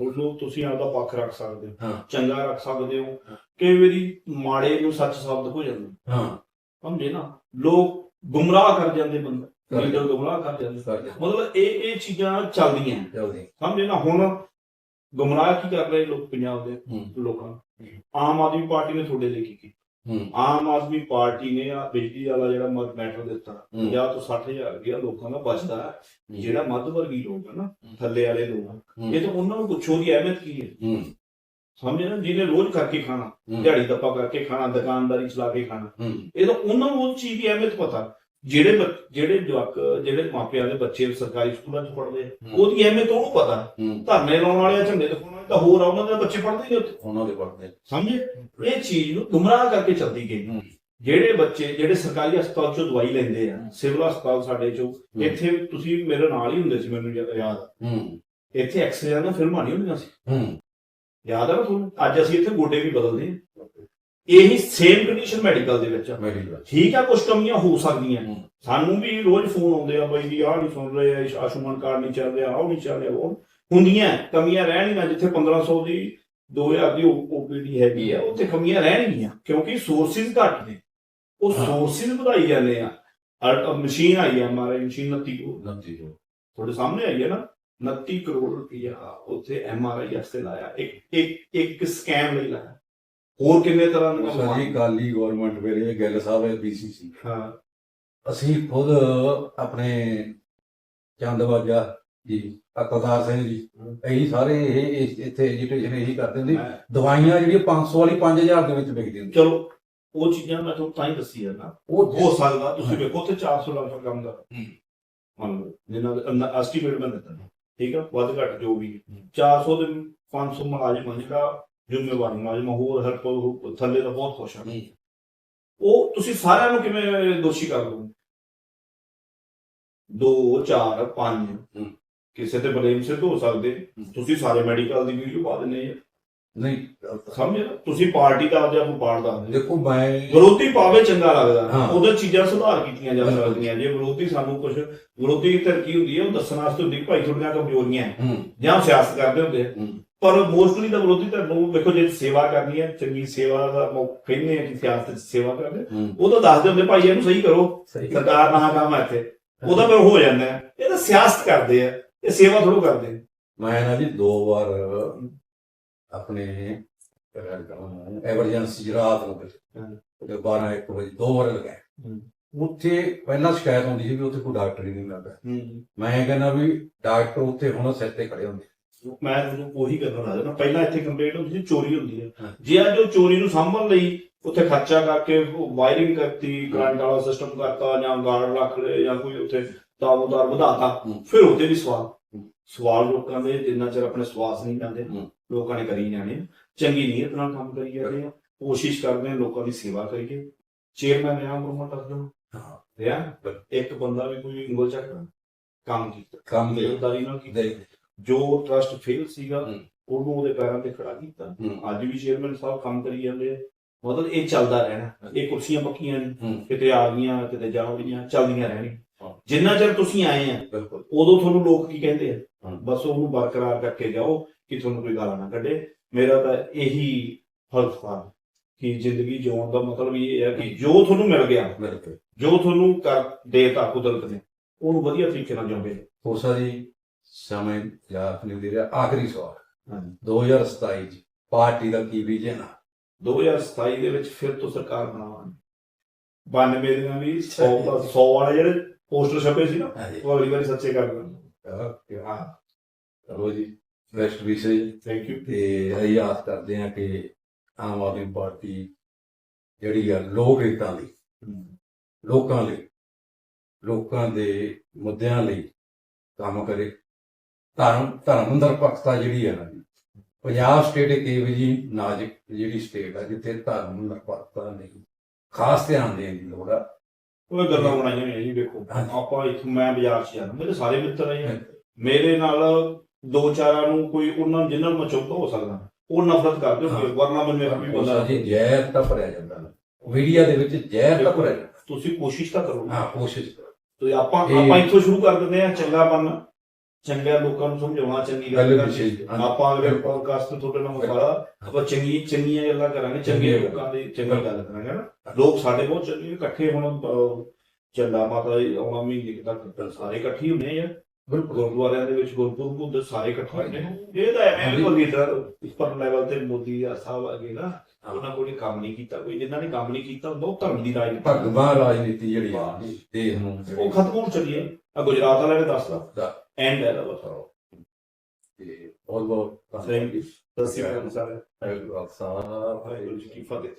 ਹੁਣ ਲੋਕ ਤੁਸੀਂ ਆਪਦਾ ਪੱਖ ਰੱਖ ਸਕਦੇ ਹੋ ਹਾਂ। ਚੰਗਾ ਰੱਖ ਸਕਦੇ ਹੋ ਕਈ ਵਾਰੀ ਮਾੜੇ ਨੂੰ ਸੱਚ ਸਾਬਤ ਹੋ ਜਾਂਦਾ ਹਾਂ। ਸਮਝੇ ਨਾ? ਲੋਕ ਗੁੰਮਰਾਹ ਕਰ ਜਾਂਦੇ ਬੰਦਾ ਲੀਡਰ ਗੁੰਮਰਾਹ ਕਰ ਜਾਂਦੇ। ਕਰਦੇ ਮਤਲਬ ਇਹ ਇਹ ਚੀਜ਼ਾਂ ਚੱਲਦੀਆਂ ਜਲਦੀ ਸਮਝੇ ਨਾ? ਹੁਣ ਗੁੰਮਰਾਹ ਕੀ ਕਰ ਰਹੇ ਲੋਕ ਪੰਜਾਬ ਦੇ ਹੂੰ। ਲੋਕਾਂ ਨੂੰ? ਆਮ ਆਦਮੀ ਪਾਰਟੀ ਨੇ ਤੁਹਾਡੇ ਲਈ ਕੀ ਕੀਤਾ? ਹੂੰ ਆਮ ਆਦਮੀ ਪਾਰਟੀ ਨੇ ਆ ਬਿਜਲੀ ਵਾਲਾ ਜਿਹੜਾ ਮੈਟਰ ਦਿੱਤਾ ਹੂੰ। 50 ਤੋਂ 60000 ਰੁਪਇਆ ਲੋਕਾਂ ਦਾ ਬਚਦਾ ਜਿਹੜਾ ਮੱਧ ਵਰਗੀ ਲੋਕ ਹੈ ਨਾ। ਥੱਲੇ ਵਾਲੇ ਲੋਕ। ਇਹ ਤਾਂ ਉਹਨਾਂ ਨੂੰ ਪੁੱਛੋ ਦੀ ਅਹਿਮੀਅਤ ਕੀ ਹੈ ਸਮਝੇ ਨਾ ਜਿਹਨੇ ਰੋਜ਼ ਕਰਕੇ ਖਾਣਾ। ਦਿਹਾੜੀ ਦੱਪਾ ਕਰਕੇ ਖਾਣਾ ਦੁਕਾਨਦਾਰੀ ਚਲਾ ਕੇ ਖਾਣਾ ਇਹ ਤਾਂ ਉਹਨਾਂ ਨੂੰ ਉਹ ਚੀਜ਼ ਦੀ ਅਹਿਮੀਅਤ ਪਤਾ ਜਿਹੜੇ ਜਿਹੜੇ ਜਵਾਕ ਜਿਹੜੇ ਮਾਪਿਆਂ ਦੇ ਬੱਚੇ ਸਰਕਾਰੀ ਸਕੂਲਾਂ 'ਚ ਪੜ੍ਹਦੇ। ਉਹਦੀ ਅਹਿਮੀਅਤ ਉਹਨੂੰ ਪਤਾ ਧਰਨੇ ਲਾਉਣ ਵਾਲੇ ਝੰਡੇ ਦਿਖਾਉਣ ਤਾਂ ਹੋਰ ਆ ਉਹਨਾਂ ਦੇ ਬੱਚੇ ਪੜ੍ਹਦੇ ਨੇ ਉੱਥੇ। ਉਹਨਾਂ ਦੇ ਪੜਦੇ ਸਮਝੇ? ਇਹ ਚੀਜ਼ ਨੂੰ ਗੁੰਮਰਾਹ ਕਰਕੇ ਚੱਲਦੀ ਗਈ। ਜਿਹੜੇ ਬੱਚੇ ਜਿਹੜੇ ਸਰਕਾਰੀ ਹਸਪਤਾਲ ਚੋਂ ਦਵਾਈ ਲੈਂਦੇ ਆ ਸਿਵਲ ਹਸਪਤਾਲ ਸਾਡੇ ਚੋਂ ਇੱਥੇ ਤੁਸੀਂ ਮੇਰੇ ਨਾਲ ਹੀ ਹੁੰਦੇ ਸੀ ਮੈਨੂੰ ਯਾ- ਯਾਦ। ਹੂੰ। ਇੱਥੇ ਐਕਸਰੇ ਦੀਆਂ ਫਿਲਮਾਂ ਨਹੀਂ ਹੁੰਦੀਆਂ ਸੀ। ਹੂੰ। ਯਾਦ ਆ ਨਾ ਤੁਹਾਨੂੰ? ਅੱਜ ਅਸੀਂ ਇੱਥੇ ਗੋਡੇ ਵੀ ਬਦਲਦੇ ਆ। ਇਹੀ ਸੇਮ ਕੰਡੀਸ਼ਨ ਮੈਡੀਕਲ ਦੇ ਵਿੱਚ ਆ। ਠੀਕ ਆ ਕੁਝ ਕਮੀਆਂ ਹੋ ਸਕਦੀਆਂ। ਹੂੰ। ਸਾਨੂੰ ਵੀ ਰੋਜ਼ ਫੋਨ ਆਉਂਦੇ ਆ ਬਈ ਜੀ ਆਹ ਨਹੀਂ ਸੁਣ ਰਹੇ ਆ ਆਸ਼ੂਮਨ ਕਾਰਡ ਨਹੀਂ ਚੱਲ ਰਿਹਾ ਆਹ ਨਹੀਂ ਚੱਲ ਰਿਹਾ ਉਹ ਹੁੰਦੀਆਂ ਕਮੀਆਂ ਰਹਿਣਗੀਆਂ ਜਿੱਥੇ 1500 ਦੀ 2000 ਦੀ ਓਪੀਡੀ ਹੈਗੀ ਆ ਉੱਥੇ ਕਮੀਆਂ ਰਹਿਣਗੀਆਂ ਕਿਉਂਕਿ ਸੋਰਸਿਸ ਘੱਟ ਨੇ। ਉਹ ਹਾਂ। ਸੋਰਸਿਸ ਵਧਾਈ ਜਾਂਦੇ ਆ। ਅਰ ਮਸ਼ੀਨ ਆਈ ਆ ਮਾਰੇ ਮਸ਼ੀਨ 29 ਕਰੋੜ ਨੰਦੀ ਜੋ ਤੁਹਾਡੇ ਸਾਹਮਣੇ ਆਈ ਹੈ ਨਾ 29 ਕਰੋੜ ਰੁਪਇਆ ਉੱਥੇ ਐਮਆਰਆਈ ਵਾਸਤੇ ਲਾਇਆ। ਇੱਕ ਇੱਕ ਇੱਕ ਸਕੈਮ ਲਈ ਲਾਇਆ। ਹੋਰ ਕਿੰਨੇ ਤਰ੍ਹਾਂ ਦੀਆਂ ਸਾਡੀ ਕਾਲੀ ਗਵਰਨਮੈਂਟ ਵੇਲੇ ਗਿੱਲ ਸਾਹਿਬ ਬੀਸੀਸੀ ਹਾਂ। ਅਸੀਂ ਖੁਦ ਆਪਣੇ ਚੰਦਵਾਜਾ ਜੀ ਅਕਲਦਾਰ ਸਿੰਘ ਜੀ ਇਹੀ ਸਾਰੇ ਇਹ ਇੱਥੇ ਐਜੀਟੇਸ਼ਨ ਇਹੀ ਕਰਦੇ ਹੁੰਦੇ ਦਵਾਈਆਂ ਜਿਹੜੀਆਂ 500 ਵਾਲੀ 5000 ਦੇ ਵਿੱਚ ਵਿਕਦੀ ਹੁੰਦੀ ਚਲੋ ਉਹ ਚੀਜ਼ਾਂ ਮੈਂ ਤੁਹਾਨੂੰ ਤਾਂ ਹੀ ਦੱਸੀ ਹੈ ਨਾ। ਉਹ ਹੋ ਸਕਦਾ ਤੁਸੀਂ ਵੇਖੋ ਉੱਥੇ 400 ਲੱਖ ਦਾ ਕੰਮ ਦਾ। ਹੂੰ। ਮੰਨ ਲਓ ਜਿਨ੍ਹਾਂ ਦਾ ਐਸਟੀਮੇਟ ਮੈਂ ਦਿੱਤਾ। ਠੀਕ ਆ ਵੱਧ ਘੱਟ ਜੋ ਵੀ। ਹੂੰ। 400 ਦੇ 500 ਮੁਲਾਜ਼ਮ ਆ ਜਿਹੜਾ ਜ਼ਿੰਮੇਵਾਰ ਮੁਲਾਜ਼ਮ ਆ, ਹੋਰ ਹਰ ਕੋਈ ਥੱਲੇ ਤਾਂ ਬਹੁਤ ਖੁਸ਼ ਆ। ਉਹ ਤੁਸੀਂ ਸਾਰਿਆਂ ਨੂੰ ਕਿਵੇਂ ਦੋਸ਼ੀ ਕਰ ਲਓਗੇ? 2 4 5 ਹੂੰ। ਕਿਸੇ ਤੇ ਬਲੇਮ ਸਿੱਧ ਹੋ ਸਕਦੇ। ਤੁਸੀਂ ਸਾਰੇ ਮੈਡੀਕਲ ਦੀ ਵੀਡੀਓ ਪਾ ਦਿੰਦੇ ਆ। ਨਹੀਂ। ਸਮਝੇ ਨਾ? ਤੁਸੀਂ ਪਾਰਟੀ ਦਾ ਆਪਦੇ ਆਪ ਨੂੰ ਪਾੜ ਦੱਸਦੇ ਦੇਖੋ ਮੈਂ ਵਿਰੋਧੀ ਪਾਵੇ ਚੰਗਾ ਲੱਗਦਾ। ਹਾਂ। ਉਹਦੇ ਚੀਜ਼ਾਂ ਸੁਧਾਰ ਕੀਤੀਆਂ ਜਾ ਬਿਲਕੁਲ। ਸਕਦੀਆਂ। ਜੇ ਵਿਰੋਧੀ ਸਾਨੂੰ ਕੁਝ ਵਿਰੋਧੀ ਧਿਰ ਕੀ ਹੁੰਦੀ ਹੈ ਉਹ ਦੱਸਣ ਵਾਸਤੇ ਹੁੰਦੀ ਭਾਈ ਤੁਹਾਡੀਆਂ ਕਮਜ਼ੋਰੀਆਂ ਹੈ। ਹੂੰ। ਜਾਂ ਸਿਆਸਤ ਕਰਦੇ ਹੁੰਦੇ ਆ। ਹੂੰ। ਪਰ ਮੋਸਟਲੀ ਤਾਂ ਵਿਰੋਧੀ ਧਿਰ ਨੂੰ ਵੇਖੋ ਜੇ ਸੇਵਾ ਕਰਨੀ ਹੈ ਚੰਗੀ ਸੇਵਾ ਦਾ ਮੌ- ਕਹਿੰਦੇ ਆ ਕਿ ਸਿਆਸਤ 'ਚ ਸੇਵਾ ਕਰਦੇ ਹੂੰ। ਉਹ ਤਾਂ ਦੱਸਦੇ ਹੁੰਦੇ ਭਾਈ ਇਹਨੂੰ ਸਹੀ ਕਰੋ। ਸਹੀ। ਸਰਕਾਰ ਨਾ ਕੰਮ ਹੈ ਇੱਥੇ। ਉਹਦਾ ਫਿਰ ਹੋ ਜਾਂਦਾ ਹੈ। ਇਹ ਤਾਂ ਸਿਆਸਤ ਕਰਦੇ ਆ। ਇਹ ਸੇਵਾ ਥੋੜੋ ਕਰਦੇ। ਮੈਂ ਨਾ ਜੀ ਦੋ ਵਾਰ ਆਪਣੇ ਐਮਰਜੈਂਸੀ ਰਾਤ ਨੂੰ। ਤੇ 12 1 ਵਜੇ ਦੋ ਵਾਰ ਲਗਾਏ ਹੂੰ। ਉੱਥੇ ਪਹਿਲਾਂ ਸ਼ਿਕਾਇਤ ਹੁੰਦੀ ਸੀ ਵੀ ਉੱਥੇ ਕੋਈ ਡਾਕਟਰ ਹੀ ਨਹੀਂ ਮਿਲਦਾ ਮੈਂ ਕਹਿੰਦਾ ਵੀ ਡਾਕਟਰ ਉੱਥੇ ਹੁਣ ਸਿਰ ਤੇ ਖੜੇ ਹੁੰਦੇ ਮੈਂ ਤੁਹਾਨੂੰ ਉਹੀ ਕਰਨਾ ਲਾ ਦੇਣਾ ਪਹਿਲਾਂ ਇੱਥੇ ਕੰਪਲੇਂਟ ਹੁੰਦੀ ਸੀ ਚੋਰੀ ਹੁੰਦੀ ਹੈ। ਜੇ ਅੱਜ ਉਹ ਚੋਰੀ ਨੂੰ ਸਾਂਭਣ ਲਈ ਉੱਥੇ ਖਰਚਾ ਕਰਕੇ ਵਾਇਰਿੰਗ ਕਰਤੀ ਕਰੰਟ ਵਾਲਾ ਸਿਸਟਮ ਕਰਤਾ ਜਾਂ ਗਾਰਡ ਰੱਖ ਲਏ ਜਾਂ ਕੋਈ ਉੱਥੇ ਤਾਬੂਦਾਰ ਵਧਾਤਾ। ਫਿਰ ਉਹਦੇ ਵੀ ਸਵਾਲ। ਸਵਾਲ ਲੋਕਾਂ ਦੇ ਜਿੰਨਾ ਚਿਰ ਆਪਣੇ ਸਵਾਸ ਨਹੀਂ ਜਾਂਦੇ। ਲੋਕਾਂ ਨੇ ਕਰੀ ਜਾਣੇ। ਚੰਗੀ ਨੀਅਤ ਨਾਲ ਕੰਮ ਕਰੀ ਜਾਂਦੇ ਆ। ਕੋਸ਼ਿਸ਼ ਕਰਦੇ ਹਾਂ ਲੋਕਾਂ ਦੀ ਸੇਵਾ ਕਰੀਏ। ਚੇਅਰਮੈਨ ਪ੍ਰਮੋਟ ਕਰ ਦਿਓ ਹਾਂ। ਰਿਹਾ? ਇੱਕ ਬੰਦਾ ਵੀ ਕੋਈ ਉਂਗਲ ਚੱਕਦਾ। ਕੰਮ ਕੀਤਾ। ਕੰਮ ਦੇ ਜ਼ਿੰਮੇਦਾਰੀ ਨਾਲ ਕੀਤਾ। ਜੋ ਟਰਸਟ ਫੇਲ ਸੀਗਾ। ਉਹਨੂੰ ਉਹਦੇ ਪੈਰਾਂ ਤੇ ਖੜਾ ਕੀਤਾ। ਅੱਜ ਵੀ ਚੇਅਰਮੈਨ ਸਾਹਿਬ ਕੰਮ ਕਰੀ ਜਾਂਦੇ ਆ। ਮਤਲਬ ਇਹ ਚੱਲਦਾ ਰਹਿਣਾ। ਇਹ ਕੁਰਸੀਆਂ ਪੱਕੀਆਂ ਨੇ ਹੂੰ। ਕਿਤੇ ਆ ਗਈਆਂ ਕਿਤੇ ਜਾ ਚੱਲਦੀਆਂ ਰਹਿਣੀਆਂ। ਜਿੰਨਾ ਚਿਰ ਤੁਸੀਂ ਆਏ ਆ ਬਿਲਕੁਲ। ਉਦੋਂ ਤੁਹਾਨੂੰ ਲੋਕ ਕੀ ਕਹਿੰਦੇ ਆ। ਬਸ ਉਹਨੂੰ ਬਰਕਰਾਰ ਰੱਖੇ ਜਾਓ ਕਿ ਤੁਹਾਨੂੰ ਕੋਈ ਗਾਲਾਂ ਨਾ ਕੱਢੇ। ਮੇਰਾ ਤਾਂ ਇਹੀ ਫਲਸਫਾ ਕਿ ਜ਼ਿੰਦਗੀ ਜਿਉਣ ਦਾ ਮਤਲਬ ਇਹ ਹੈ ਕਿ ਜੋ ਤੁਹਾਨੂੰ ਮਿਲ ਗਿਆ ਬਿਲਕੁਲ ਜੋ ਤੁਹਾਨੂੰ ਕਰ ਦੇਤਾ ਕੁਦਰਤ ਨੇ ਉਹਨੂੰ ਵਧੀਆ ਤਰੀਕੇ ਨਾਲ ਜਿਉਂਦੇ ਹੋ ਸਾਰੀ ਸਮੇਂ ਜਾਂ ਆਪਣੀ ਦੇ ਰਿਹਾ। ਆਖਰੀ ਸਵਾਲ। ਹਾਂਜੀ। 2027 ਚ ਪਾਰਟੀ ਦਾ ਕੀ ਵਿਜ਼ਨ ਆ? 2027 ਦੇ ਵਿੱਚ ਫਿਰ ਤੋਂ ਸਰਕਾਰ ਬਣਾਵਾਂਗੇ। 92 ਦੀਆਂ ਵੀ 100 100 ਵਾਲੇ ਜਿਹੜੇ ਪੋਸਟਰ ਛਪੇ ਸੀ ਨਾ ਹਾਂਜੀ ਉਹ ਅਗਲੀ ਵਾਰੀ ਸੱਚੇ ਕਰ ਦੇਣਗੇ ਓਕੇ ਹਾਂ ਚਲੋ ਜੀ ਬੈਸਟ ਵਿਸ਼ੇ ਥੈਂਕ ਯੂ ਤੇ ਅਸੀਂ ਆਸ ਕਰਦੇ ਹਾਂ ਕਿ ਆਮ ਆਦਮੀ ਪਾਰਟੀ ਜਿਹੜੀ ਆ ਲੋਕ ਹਿੱਤਾਂ ਲਈ ਲੋਕਾਂ ਲਈ ਲੋਕਾਂ ਦੇ ਮੁੱਦਿਆਂ ਲਈ ਕੰਮ ਕਰੇ ਧਰਮ ਧਰਮ ਨਿਰਪੱਖਤਾ ਜਿਹੜੀ ਹੈ ਨਾ ਜੀ ਪੰਜਾਬ ਸਟੇਟ ਇੱਕ ਇਹੋ ਜਿਹੀ ਨਾਜ਼ੁਕ ਜਿਹੜੀ ਸਟੇਟ ਆ ਜਿੱਥੇ ਧਰਮ ਨਿਰਪੱਖਤਾ ਨਹੀਂ ਖਾਸ ਧਿਆਨ ਦੇਣ ਦੀ ਲੋੜ ਆ ਉਹ ਗੱਲਾਂ ਬਣਾਈਆਂ ਹੋਈਆਂ ਜੀ ਦੇਖੋ। ਆਪਾਂ ਇੱਥੋਂ ਮੈਂ ਬਾਜ਼ਾਰ 'ਚ ਜਾਣਾ ਮੇਰੇ ਸਾਰੇ ਮਿੱਤਰ ਆਏ ਆ ਮੇਰੇ ਨਾਲ ਦੋ ਚਾਰਾਂ ਨੂੰ ਕੋਈ ਉਹਨਾਂ ਜਿਨ੍ਹਾਂ ਨੂੰ ਚੁੱਪ ਹੋ ਸਕਦਾ ਉਹ ਨਫ਼ਰਤ ਕਰਦੇ ਹਾਂ। ਹੋਣਗੇ ਵਰਨਾ ਮੈਨੂੰ ਇੱਕ ਵੀ ਬੰਦਾ ਜੀ ਜ਼ਹਿਰ ਤਾਂ ਭਰਿਆ ਜਾਂਦਾ ਨਾ। ਮੀਡੀਆ ਦੇ ਵਿੱਚ ਜ਼ਹਿਰ ਤਾਂ ਭਰਿਆ ਤੁਸੀਂ ਕੋਸ਼ਿਸ਼ ਤਾਂ ਕਰੋ। ਹਾਂ ਕੋਸ਼ਿਸ਼ ਕਰੋ। ਤੇ ਆਪਾਂ ਇਹ- ਆਪਾਂ ਇੱਥੋਂ ਸ਼ੁਰੂ ਕਰ ਦਿੰਦੇ ਆ ਚੰਗਾ ਬਣਨਾ ਚੰਗਾ ਲੋਕਾਂ ਨੂੰ ਸਮਝਾਉਣਾ ਚੰਗੀ ਗੱਲ ਗੱਲ ਕਰਨੀ। ਵਿਸ਼ੇ ਹਾਂਜੀ। ਆਪਾਂ ਅਗਲੇ ਪੋਡਕਾਸਟ ਤੁਹਾਡੇ ਨਾਲ ਮੁਕਾਲਾ ਆਪਾਂ ਚੰਗੀ ਚੰਗੀਆਂ ਗੱਲਾਂ ਕਰਾਂਗੇ ਚੰਗੇ ਚੰਗੀਆਂ ਲੋਕਾਂ ਦੀ ਚੰਗੀ ਗੱਲ ਕਰਾਂਗੇ ਨਾ? ਲੋਕ ਸਾਡੇ ਬਹੁਤ ਚੰਗੇ ਇਕੱਠੇ ਹੁਣ ਚੱਲਾ ਮਾਤਾ ਜੀ ਆਉਣਾ ਮਹੀਨੇ ਤੱਕ। ਸਾਰੇ ਇਕੱਠੇ ਹੀ ਹੁੰਦੇ ਆ। ਬਿਲਕੁਲ। ਗੁਰਦੁਆਰਿਆਂ ਦੇ ਵਿੱਚ ਗੁਰਪੁਰਬ ਹੁੰਦੇ ਸਾਰੇ ਇਕੱਠੇ ਹੁੰਦੇ ਨੇ। ਇਹ ਤਾਂ ਐਵੇਂ ਵੀ ਕੋਈ ਲੀਡਰ ਉੱਪਰ ਲੈਵਲ ਤੇ ਮੋਦੀ ਆ ਸਾਹਿਬ ਅਗੇ ਨਾ ਉਹਨਾਂ ਕੋਲ ਕੰਮ ਨਹੀਂ ਕੀਤਾ। ਕੋਈ ਜਿਨ੍ਹਾਂ ਨੇ ਕੰਮ ਨਹੀਂ ਕੀਤਾ ਹੁੰਦਾ ਉਹ ਧਰਮ ਦੀ ਰਾਜਨੀਤੀ ਭਗਵਾਨ ਰਾਜਨੀਤੀ ਜਿਹੜੀ ਆ ਦੇਸ਼ ਨੂੰ ਉਹ ਖਤਮ ਹੋਣ ਚੱਲੀ ਹੈ। ਆ ਗੁਜਰਾਤ ਵਾਲਿਆਂ ਨੇ ਦੱਸਦਾ ਐਂਡ ਦਾ ਬਤਾਓ ਤੇ ਬਹੁਤ ਬਹੁਤ ਯੂ ਸਤਿ ਸ਼੍ਰੀ ਅਕਾਲ ਸਾਰੇ ਧੰਨਵਾਦ ਵਾਹਿਗੁਰੂ ਜੀ ਕੀ ਫਤਿਹ